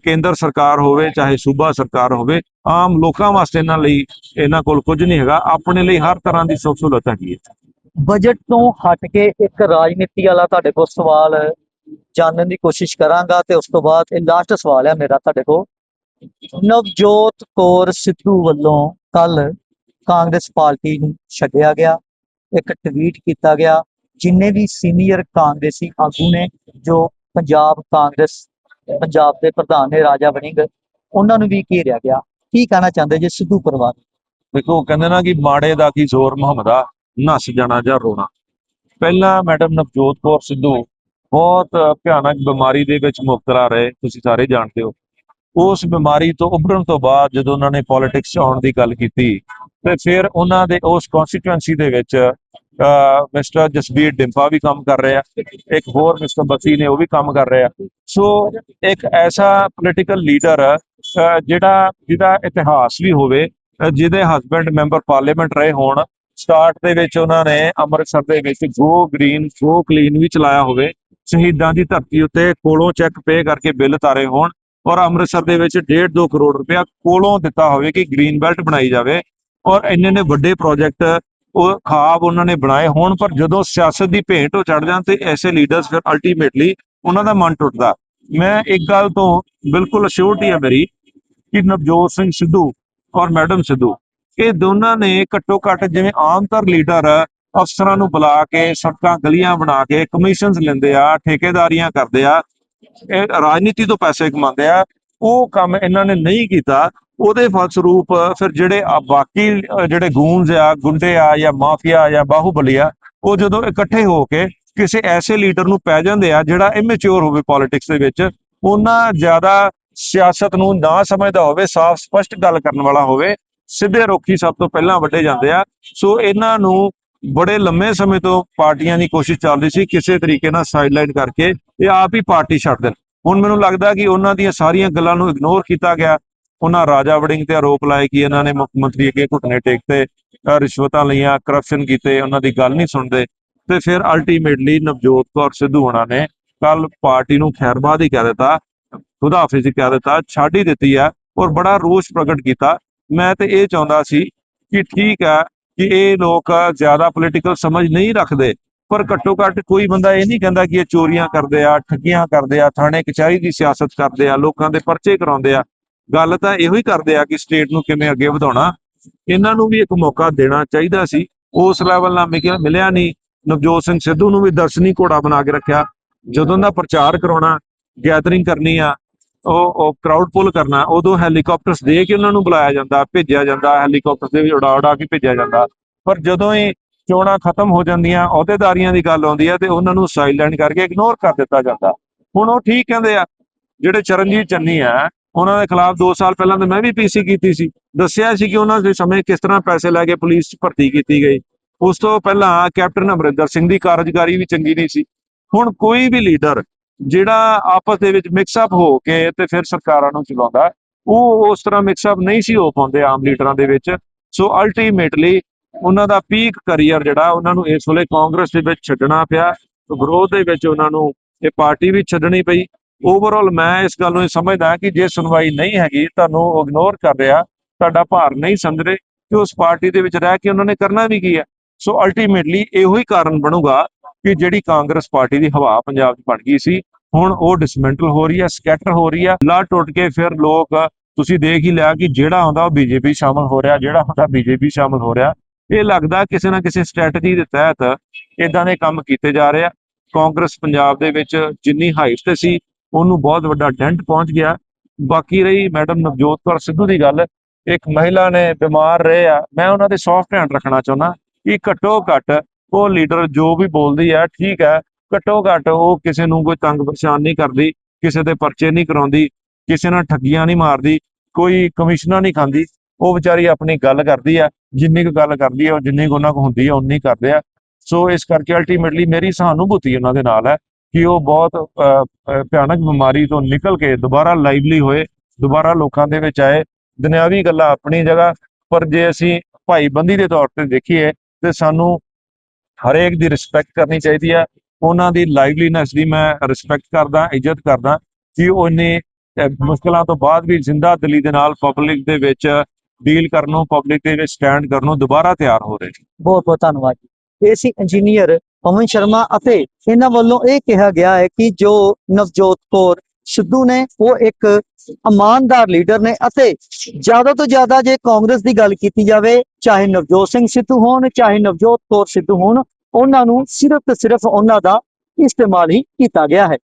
ਕੇਂਦਰ ਸਰਕਾਰ ਹੋਵੇ ਚਾਹੇ ਸੂਬਾ ਸਰਕਾਰ ਹੋਵੇ ਆਮ ਲੋਕਾਂ ਵਾਸਤੇ ਇਹਨਾਂ ਲਈ ਇਹਨਾਂ ਕੋਲ ਕੁਝ ਨਹੀਂ ਹੈਗਾ। ਆਪਣੇ ਲਈ ਹਰ ਤਰ੍ਹਾਂ ਦੀ ਸੁੱਖ ਸਹੂਲਤ ਹੈਗੀ ਹੈ ਬਜਟ ਤੋਂ ਹਟ ਕੇ ਇੱਕ ਰਾਜਨੀਤੀ ਵਾਲਾ ਤੁਹਾਡੇ ਕੋਲ ਸਵਾਲ ਜਾਣਨ ਦੀ ਕੋਸ਼ਿਸ਼ ਕਰਾਂਗਾ ਤੇ ਉਸ ਤੋਂ ਬਾਅਦ ਇਹ ਲਾਸਟ ਸਵਾਲ ਹੈ ਮੇਰਾ ਤੁਹਾਡੇ ਕੋਲ। ਨਵਜੋਤ ਕੌਰ ਸਿੱਧੂ ਵੱਲੋਂ ਕੱਲ ਕਾਂਗਰਸ ਪਾਰਟੀ ਨੂੰ ਛੱਡਿਆ ਗਿਆ ਇੱਕ ਟਵੀਟ ਕੀਤਾ ਗਿਆ। ਜਿੰਨੇ ਵੀ ਸੀਨੀਅਰ ਕਾਂਗਰਸੀ ਆਗੂ ਨੇ ਜੋ ਪੰਜਾਬ ਕਾਂਗਰਸ ਪੰਜਾਬ ਦੇ ਪ੍ਰਧਾਨ ਨੇ ਰਾਜਾ ਵੜਿੰਗ ਉਹਨਾਂ ਨੂੰ ਵੀ ਘੇਰਿਆ ਗਿਆ। ਕੀ ਕਹਿਣਾ ਚਾਹੁੰਦੇ ਜੇ ਸਿੱਧੂ ਪਰਿਵਾਰ? ਦੇਖੋ ਕਹਿੰਦੇ ਨਾ ਕਿ ਮਾੜੇ ਦਾ ਕੀ ਜ਼ੋਰ, ਮੁਹੰਮਦਾ ਨੱਸ ਜਾਣਾ ਜਾਂ ਰੋਣਾ। ਪਹਿਲਾਂ ਮੈਡਮ ਨਵਜੋਤ ਕੌਰ ਸਿੱਧੂ ਬਹੁਤ ਭਿਆਨਕ ਬਿਮਾਰੀ ਦੇ ਵਿੱਚ ਮੁਬਤਲਾ ਰਹੇ, ਤੁਸੀਂ ਸਾਰੇ ਜਾਣਦੇ ਹੋ। ਉਸ ਬਿਮਾਰੀ ਤੋਂ ਉੱਭਰਨ ਤੋਂ ਬਾਅਦ ਜਦੋਂ ਉਹਨਾਂ ਨੇ ਪੋਲਿਟਿਕਸ 'ਚ ਆਉਣ ਦੀ ਗੱਲ ਕੀਤੀ, ਤੇ ਫਿਰ ਉਹਨਾਂ ਦੇ ਉਸ ਕਨਸਟੀਟੂਐਂਸੀ ਦੇ ਵਿੱਚ ਮਿਸਟਰ ਜਸਬੀਰ ਡਿੰਪਾ ਵੀ ਕੰਮ ਕਰ ਰਿਹਾ, ਇੱਕ ਹੋਰ ਮਿਸਟਰ ਬਸੀ ਨੇ ਉਹ ਵੀ ਕੰਮ ਕਰ ਰਿਹਾ। ਸੋ ਇੱਕ ਐਸਾ ਪੋਲੀਟੀਕਲ ਲੀਡਰ ਜਿਹੜਾ ਜਿਹਦਾ ਇਤਿਹਾਸ ਵੀ ਹੋਵੇ ਜਿਹਦੇ ਹਸਬੰਡ ਮੈਂਬਰ ਪਾਰਲੀਮੈਂਟ ਰਹੇ ਹੋਣ ਸਟਾਰਟ ਦੇ ਵਿੱਚ ਉਹਨਾਂ ਨੇ ਅੰਮ੍ਰਿਤਸਰ ਦੇ ਵਿੱਚ ਗੋ ਗ੍ਰੀਨ ਗੋ ਕਲੀਨ ਵੀ ਚਲਾਇਆ ਹੋਵੇ, ਸ਼ਹੀਦਾਂ ਦੀ ਧਰਤੀ ਉੱਤੇ ਕੋਲੋਂ ਚੈੱਕ ਪੇ ਕਰਕੇ ਬਿੱਲ ਤਾਰੇ ਹੋਣ ਔਰ ਅੰਮ੍ਰਿਤਸਰ ਦੇ ਵਿੱਚ 1.5 2 ਕਰੋੜ ਰੁਪਇਆ ਕੋਲੋਂ ਦਿੱਤਾ ਹੋਵੇ ਕਿ ਗ੍ਰੀਨ ਬੈਲਟ ਬਣਾਈ ਜਾਵੇ ਔਰ ਇੰਨੇ ਨੇ ਵੱਡੇ ਪ੍ਰੋਜੈਕਟ ਉਹ ਖਾਬ ਉਹਨਾਂ ਨੇ ਬਣਾਏ ਹੋਣ, ਪਰ ਜਦੋਂ ਸਿਆਸਤ ਦੀ ਭੇਟ ਉਹ ਚੜ ਜਾਣ ਤੇ ਐਸੇ ਲੀਡਰਸ ਫਿਰ ਅਲਟੀਮੇਟਲੀ ਉਹਨਾਂ ਦਾ ਮਨ ਟੁੱਟਦਾ। ਮੈਂ ਇੱਕ ਗੱਲ ਤੋਂ ਬਿਲਕੁਲ ਅਸ਼ੋਰਟੀ ਹੈ ਮੇਰੀ ਕਿ ਨਵਜੋਤ ਸਿੰਘ ਸਿੱਧੂ ਔਰ ਮੈਡਮ ਸਿੱਧੂ, ਇਹ ਦੋਨਾਂ ਨੇ ਘੱਟੋ ਘੱਟ ਜਿਵੇਂ ਆਮਤਰ ਲੀਡਰ ਅਫਸਰਾਂ ਨੂੰ ਬੁਲਾ ਕੇ ਸੜਕਾਂ ਗਲੀਆਂ ਬਣਾ ਕੇ ਕਮਿਸ਼ਨਸ ਲੈਂਦੇ ਆ, ਠੇਕੇਦਾਰੀਆਂ ਕਰਦੇ ਆ, ਇਹ ਰਾਜਨੀਤੀ ਤੋਂ ਪੈਸੇ ਕਮਾਉਂਦੇ ਆ, ਉਹ ਕੰਮ ਇਹਨਾਂ ਨੇ ਨਹੀਂ ਕੀਤਾ। ਉਹਦੇ ਫਲਸਰੂਪ ਫਿਰ ਜਿਹੜੇ ਆ ਬਾਕੀ ਜਿਹੜੇ ਗੂੰਜ ਆ, ਗੁੰਡੇ ਆ ਜਾਂ ਮਾਫੀਆ ਜਾਂ ਬਾਹੂਬਲੀ ਆ, ਉਹ ਜਦੋਂ ਇਕੱਠੇ ਹੋ ਕੇ ਕਿਸੇ ਐਸੇ ਲੀਡਰ ਨੂੰ ਪੈ ਜਾਂਦੇ ਆ ਜਿਹੜਾ ਇਮੈਚੁਰ ਹੋਵੇ ਪੋਲਿਟਿਕਸ ਦੇ ਵਿੱਚ, ਉਹਨਾਂ ਜ਼ਿਆਦਾ ਸਿਆਸਤ ਨੂੰ ਨਾ ਸਮਝਦਾ ਹੋਵੇ, ਸਾਫ਼ ਸਪਸ਼ਟ ਗੱਲ ਕਰਨ ਵਾਲਾ ਹੋਵੇ, ਸਿੱਧੇ ਰੋਕੀ ਸਭ ਤੋਂ ਪਹਿਲਾਂ ਵੱਡੇ ਜਾਂਦੇ ਆ। ਸੋ ਇਹਨਾਂ ਨੂੰ ਬੜੇ ਲੰਮੇ ਸਮੇਂ ਤੋਂ ਪਾਰਟੀਆਂ ਦੀ ਕੋਸ਼ਿਸ਼ ਚੱਲ ਰਹੀ ਸੀ, ਕਿਸੇ ਤਰੀਕੇ ਨਾਲ ਸਾਈਡਲਾਈਨ ਕਰਕੇ ਇਹ ਆਪ ਹੀ ਪਾਰਟੀ ਛੱਡ ਦੇਣ। ਹੁਣ ਮੈਨੂੰ ਲੱਗਦਾ ਕਿ ਉਹਨਾਂ ਦੀਆਂ ਸਾਰੀਆਂ ਗੱਲਾਂ ਨੂੰ ਇਗਨੋਰ ਕੀਤਾ ਗਿਆ। ਉਹਨਾਂ ਰਾਜਾ ਵੜਿੰਗ ਤੇ ਆਰੋਪ ਲਾਏ ਕਿ ਇਹਨਾਂ ਨੇ ਮੁੱਖ ਮੰਤਰੀ ਅੱਗੇ ਘੁਟਨੇ ਟੇਕਤੇ ਰਿਸ਼ਵਤਾਂ ਲਈਆਂ ਕਰਪਸ਼ਨ ਕੀਤੇ, ਉਹਨਾਂ ਦੀ ਗੱਲ ਨਹੀਂ ਸੁਣਦੇ ਤੇ ਫਿਰ ਅਲਟੀਮੇਟਲੀ ਨਵਜੋਤ ਕੌਰ ਸਿੱਧੂ ਹੋਣਾ ਨੇ ਕੱਲ ਪਾਰਟੀ ਨੂੰ ਖੈਰਬਾਦ ਹੀ ਕਹਿ ਦਿੱਤਾ, ਖੁਦਾ ਹਾਫਿਜ਼ ਕਹਿ ਦਿੱਤਾ, ਛੱਡ ਹੀ ਦਿੱਤੀ ਆ ਔਰ ਬੜਾ ਰੋਸ ਪ੍ਰਗਟ ਕੀਤਾ। ਮੈਂ ਤੇ ਇਹ ਚਾਹੁੰਦਾ ਸੀ ਕਿ ਠੀਕ ਹੈ ਕਿ ਇਹ ਲੋਕ ਜ਼ਿਆਦਾ ਪੋਲੀਟੀਕਲ ਸਮਝ ਨਹੀਂ ਰੱਖਦੇ, ਪਰ ਘੱਟੋ ਘੱਟ ਕੋਈ ਬੰਦਾ ਇਹ ਨਹੀਂ ਕਹਿੰਦਾ ਕਿ ਇਹ ਚੋਰੀਆਂ ਕਰਦੇ ਆ, ਠੱਗੀਆਂ ਕਰਦੇ ਆ, ਥਾਣੇ ਕਚਹਿਰੀ ਦੀ ਸਿਆਸਤ ਕਰਦੇ ਆ, ਲੋਕਾਂ ਦੇ ਪਰਚੇ ਕਰਾਉਂਦੇ ਆ। ਗੱਲ ਤਾਂ ਇਹੋ ਹੀ ਕਰਦੇ ਆ ਕਿ ਸਟੇਟ ਨੂੰ ਕਿਵੇਂ ਅੱਗੇ ਵਧਾਉਣਾ। ਇਹਨਾਂ ਨੂੰ ਵੀ ਇੱਕ ਮੌਕਾ ਦੇਣਾ ਚਾਹੀਦਾ ਸੀ। ਉਸ ਲੈਵਲ ਨਾਲ ਮਿਲਿਆ ਮਿਲਿਆ ਨਹੀਂ। ਨਵਜੋਤ ਸਿੰਘ ਸਿੱਧੂ ਨੂੰ ਵੀ ਦਰਸ਼ਨੀ ਘੋੜਾ ਬਣਾ ਕੇ ਰੱਖਿਆ। ਜਦੋਂ ਦਾ ਪ੍ਰਚਾਰ ਕਰਾਉਣਾ ਗੈਦਰਿੰਗ ਕਰਨੀ ਆ, ਉਹ ਉਹ ਕਰਾਊਡ ਪੁਲ ਕਰਨਾ, ਉਦੋਂ ਹੈਲੀਕਾਪਟਰਸ ਦੇ ਕੇ ਉਹਨਾਂ ਨੂੰ ਬੁਲਾਇਆ ਜਾਂਦਾ, ਭੇਜਿਆ ਜਾਂਦਾ ਹੈਲੀਕਾਪਟਰ ਦੇ ਵਿੱਚ ਉਡਾ ਉਡਾ ਕੇ ਭੇਜਿਆ ਜਾਂਦਾ। ਪਰ ਜਦੋਂ ਇਹ ਚੋਣਾਂ ਖਤਮ ਹੋ ਜਾਂਦੀਆਂ, ਅਹੁਦੇਦਾਰੀਆਂ ਦੀ ਗੱਲ ਆਉਂਦੀ ਹੈ ਤੇ ਉਹਨਾਂ ਨੂੰ ਸਾਈਲੈਂਟ ਕਰਕੇ ਇਗਨੋਰ ਕਰ ਦਿੱਤਾ ਜਾਂਦਾ। ਹੁਣ ਉਹ ਠੀਕ ਕਹਿੰਦੇ ਆ, ਜਿਹੜੇ ਚਰਨਜੀਤ ਚੰਨੀ ਆ ਉਹਨਾਂ ਦੇ ਖਿਲਾਫ 2 ਸਾਲ ਪਹਿਲਾਂ ਤਾਂ ਮੈਂ ਵੀ ਪੀਸੀ ਕੀਤੀ ਸੀ। ਦੱਸਿਆ ਸੀ ਕਿ ਉਹਨਾਂ ਦੇ ਸਮੇਂ ਕਿਸ ਤਰ੍ਹਾਂ ਪੈਸੇ ਲੈ ਕੇ ਪੁਲਿਸ 'ਚ ਭਰਤੀ ਕੀਤੀ ਗਈ। ਉਸ ਤੋਂ ਪਹਿਲਾਂ ਕੈਪਟਨ ਅਮਰਿੰਦਰ ਸਿੰਘ ਦੀ ਕਾਰਜਕਾਰੀ ਵੀ ਚੰਗੀ ਨਹੀਂ ਸੀ। ਹੁਣ ਕੋਈ ਵੀ ਲੀਡਰ ਜਿਹੜਾ ਆਪਸ ਦੇ ਵਿੱਚ ਮਿਕਸ ਅਪ ਹੋ ਕੇ ਤੇ ਫਿਰ ਸਰਕਾਰਾਂ ਨੂੰ ਚਲਾਉਂਦਾ, ਉਹ ਉਸ ਤਰ੍ਹਾਂ ਮਿਕਸ ਅਪ ਨਹੀਂ ਸੀ ਹੋ ਪਾਉਂਦੇ ਆਮ ਲੀਡਰਾਂ ਦੇ ਵਿੱਚ। ਸੋ ਅਲਟੀਮੇਟਲੀ ਉਹਨਾਂ ਦਾ ਪੀਕ ਕੈਰੀਅਰ ਜਿਹੜਾ, ਉਹਨਾਂ ਨੂੰ ਇਸ ਵੇਲੇ ਕਾਂਗਰਸ ਦੇ ਵਿੱਚ ਛੱਡਣਾ ਪਿਆ। ਵਿਰੋਧ ਦੇ ਵਿੱਚ ਉਹਨਾਂ ਨੂੰ ਇਹ ਪਾਰਟੀ ਵੀ ਛੱਡਣੀ ਪਈ। ਓਵਰਆਲ ਮੈਂ ਇਸ ਗੱਲ ਨੂੰ ਇਹ ਸਮਝਦਾ ਕਿ ਜੇ ਸੁਣਵਾਈ ਨਹੀਂ ਹੈਗੀ, ਤੁਹਾਨੂੰ ਇਗਨੋਰ ਕਰ ਰਿਹਾ, ਤੁਹਾਡਾ ਭਾਰ ਨਹੀਂ ਸਮਝ ਰਹੇ ਕਿ ਉਸ ਪਾਰਟੀ ਦੇ ਵਿੱਚ ਰਹਿ ਕੇ ਉਹਨਾਂ ਨੇ ਕਰਨਾ ਵੀ ਕੀ ਹੈ? ਸੋ ਅਲਟੀਮੇਟਲੀ ਇਹੋ ਹੀ ਕਾਰਨ ਬਣੂਗਾ ਕਿ ਜਿਹੜੀ ਕਾਂਗਰਸ ਪਾਰਟੀ ਦੀ ਹਵਾ ਪੰਜਾਬ 'ਚ ਬਣ ਗਈ ਸੀ, ਹੁਣ ਉਹ ਡਿਸਮੈਂਟਲ ਹੋ ਰਹੀ ਹੈ ਸਕੈਟਰ ਹੋ ਰਹੀ ਹੈ ਲਾ ਟੁੱਟ ਕੇ ਫਿਰ ਲੋਕ ਤੁਸੀਂ ਦੇਖ ਹੀ ਲਿਆ ਕਿ ਜਿਹੜਾ ਹੁੰਦਾ ਉਹ ਬੀਜੇਪੀ ਸ਼ਾਮਲ ਹੋ ਰਿਹਾ, ਜਿਹੜਾ ਆਉਂਦਾ ਬੀਜੇਪੀ ਸ਼ਾਮਲ ਹੋ ਰਿਹਾ। ਇਹ ਲੱਗਦਾ ਕਿਸੇ ਨਾ ਕਿਸੇ ਸਟ੍ਰੈਟਜੀ ਦੇ ਤਹਿਤ ਇਦਾਂ ਦੇ ਕੰਮ ਕੀਤੇ ਜਾ ਰਹੇ ਆ। ਕਾਂਗਰਸ ਪੰਜਾਬ ਦੇ ਵਿੱਚ ਜਿੰਨੀ ਹਾਈਟ ਤੇ ਸੀ ਉਹਨੂੰ ਬਹੁਤ ਵੱਡਾ ਡੈਂਟ ਪਹੁੰਚ ਗਿਆ। ਬਾਕੀ ਰਹੀ ਮੈਡਮ ਨਵਜੋਤ ਕੌਰ ਸਿੱਧੂ ਦੀ ਗੱਲ, ਇੱਕ ਮਹਿਲਾ ਨੇ ਬਿਮਾਰ ਰਹੇ ਆ, ਮੈਂ ਉਹਨਾਂ ਦੇ ਸੌਫਟ ਹੈਂਡ ਰੱਖਣਾ ਚਾਹੁੰਦਾ, ਕਿ ਘੱਟੋ ਘੱਟ ਉਹ ਲੀਡਰ ਜੋ ਵੀ ਬੋਲਦੀ ਆ, ਠੀਕ ਹੈ ਘੱਟੋ ਘੱਟ ਉਹ ਕਿਸੇ ਨੂੰ ਕੋਈ ਤੰਗ ਪਰੇਸ਼ਾਨ ਨਹੀਂ ਕਰਦੀ, ਕਿਸੇ ਦੇ ਪਰਚੇ ਨਹੀਂ ਕਰਾਉਂਦੀ, ਕਿਸੇ ਨਾਲ ਠੱਗੀਆਂ ਨਹੀਂ ਮਾਰਦੀ, ਕੋਈ ਕਮਿਸ਼ਨਾਂ ਨਹੀਂ ਖਾਂਦੀ, ਉਹ ਵਿਚਾਰੀ ਆਪਣੀ ਗੱਲ ਕਰਦੀ ਆ, ਜਿੰਨੀ ਕੁ ਗੱਲ ਕਰਦੀ ਆ ਉਹ ਜਿੰਨੀ ਕੁ ਉਹਨਾਂ ਕੋ ਹੁੰਦੀ ਆ, ਉਨੀ ਕਰਦੇ ਆ। ਸੋ ਇਸ ਕਰਕੇ ਅਲਟੀਮੇਟਲੀ ਮੇਰੀ ਸਹਾਨੁਭੂਤੀ ਉਹਨਾਂ ਦੇ ਨਾਲ ਹੈ। ਕਿ ਉਹ ਬਹੁਤ ਭਿਆਨਕ ਬਿਮਾਰੀ ਤੋਂ ਨਿਕਲ ਕੇ ਦੁਬਾਰਾ ਲਾਈਵਲੀ ਹੋਏ ਦੁਬਾਰਾ ਲੋਕਾਂ ਦੇ ਵਿੱਚ ਆਏ। ਦੁਨਿਆਵੀ ਗੱਲਾਂ ਆਪਣੀ ਜਗ੍ਹਾ ਪਰ ਜੇ ਅਸੀਂ ਭਾਈਬੰਦੀ ਦੇ ਤੌਰ ਤੇ ਦੇਖੀਏ ਤੇ ਸਾਨੂੰ ਹਰੇਕ ਦੀ ਰਿਸਪੈਕਟ ਕਰਨੀ ਚਾਹੀਦੀ ਹੈ ਉਹਨਾਂ ਦੀ ਲਾਈਵਲੀਨੈਸ ਦੀ ਮੈਂ ਰਿਸਪੈਕਟ ਕਰਦਾ ਇੱਜ਼ਤ ਕਰਦਾ ਕਿ ਉਹਨੇ ਅਹ, ਮੁਸ਼ਕਲਾਂ ਤੋਂ ਬਾਅਦ ਵੀ ਜ਼ਿੰਦਾ ਦਿਲੀ ਦੇ ਨਾਲ ਪਬਲਿਕ ਦੇ ਵਿੱਚ ਡੀਲ ਕਰਨ ਨੂੰ ਪਬਲਿਕ ਦੇ ਵਿੱਚ ਸਟੈਂਡ ਕਰਨ ਨੂੰ ਦੁਬਾਰਾ ਤਿਆਰ ਹੋ ਰਹੇ ਨੇ। ਬਹੁਤ ਬਹੁਤ ਧੰਨਵਾਦ ਜੀ। ਇਹ ਸੀ ਇੰਜੀਨੀਅਰ ਪਵਨ ਸ਼ਰਮਾ ਅਤੇ ਇਹਨਾਂ ਵੱਲੋਂ ਇਹ ਕਿਹਾ ਗਿਆ ਹੈ ਕਿ ਜੋ ਨਵਜੋਤ ਕੌਰ ਸਿੱਧੂ ਨੇ, ਉਹ ਇੱਕ ਇਮਾਨਦਾਰ ਲੀਡਰ ਨੇ ਅਤੇ ਜ਼ਿਆਦਾ ਤੋਂ ਜ਼ਿਆਦਾ ਜੇ ਕਾਂਗਰਸ ਦੀ ਗੱਲ ਕੀਤੀ ਜਾਵੇ, ਚਾਹੇ ਨਵਜੋਤ ਸਿੰਘ ਸਿੱਧੂ ਹੋਣ, ਚਾਹੇ ਨਵਜੋਤ ਕੌਰ ਸਿੱਧੂ ਹੋਣ, ਉਹਨਾਂ ਨੂੰ ਸਿਰਫ ਤੇ ਸਿਰਫ ਉਹਨਾਂ ਦਾ ਇਸਤੇਮਾਲ ਹੀ ਕੀਤਾ ਗਿਆ ਹੈ।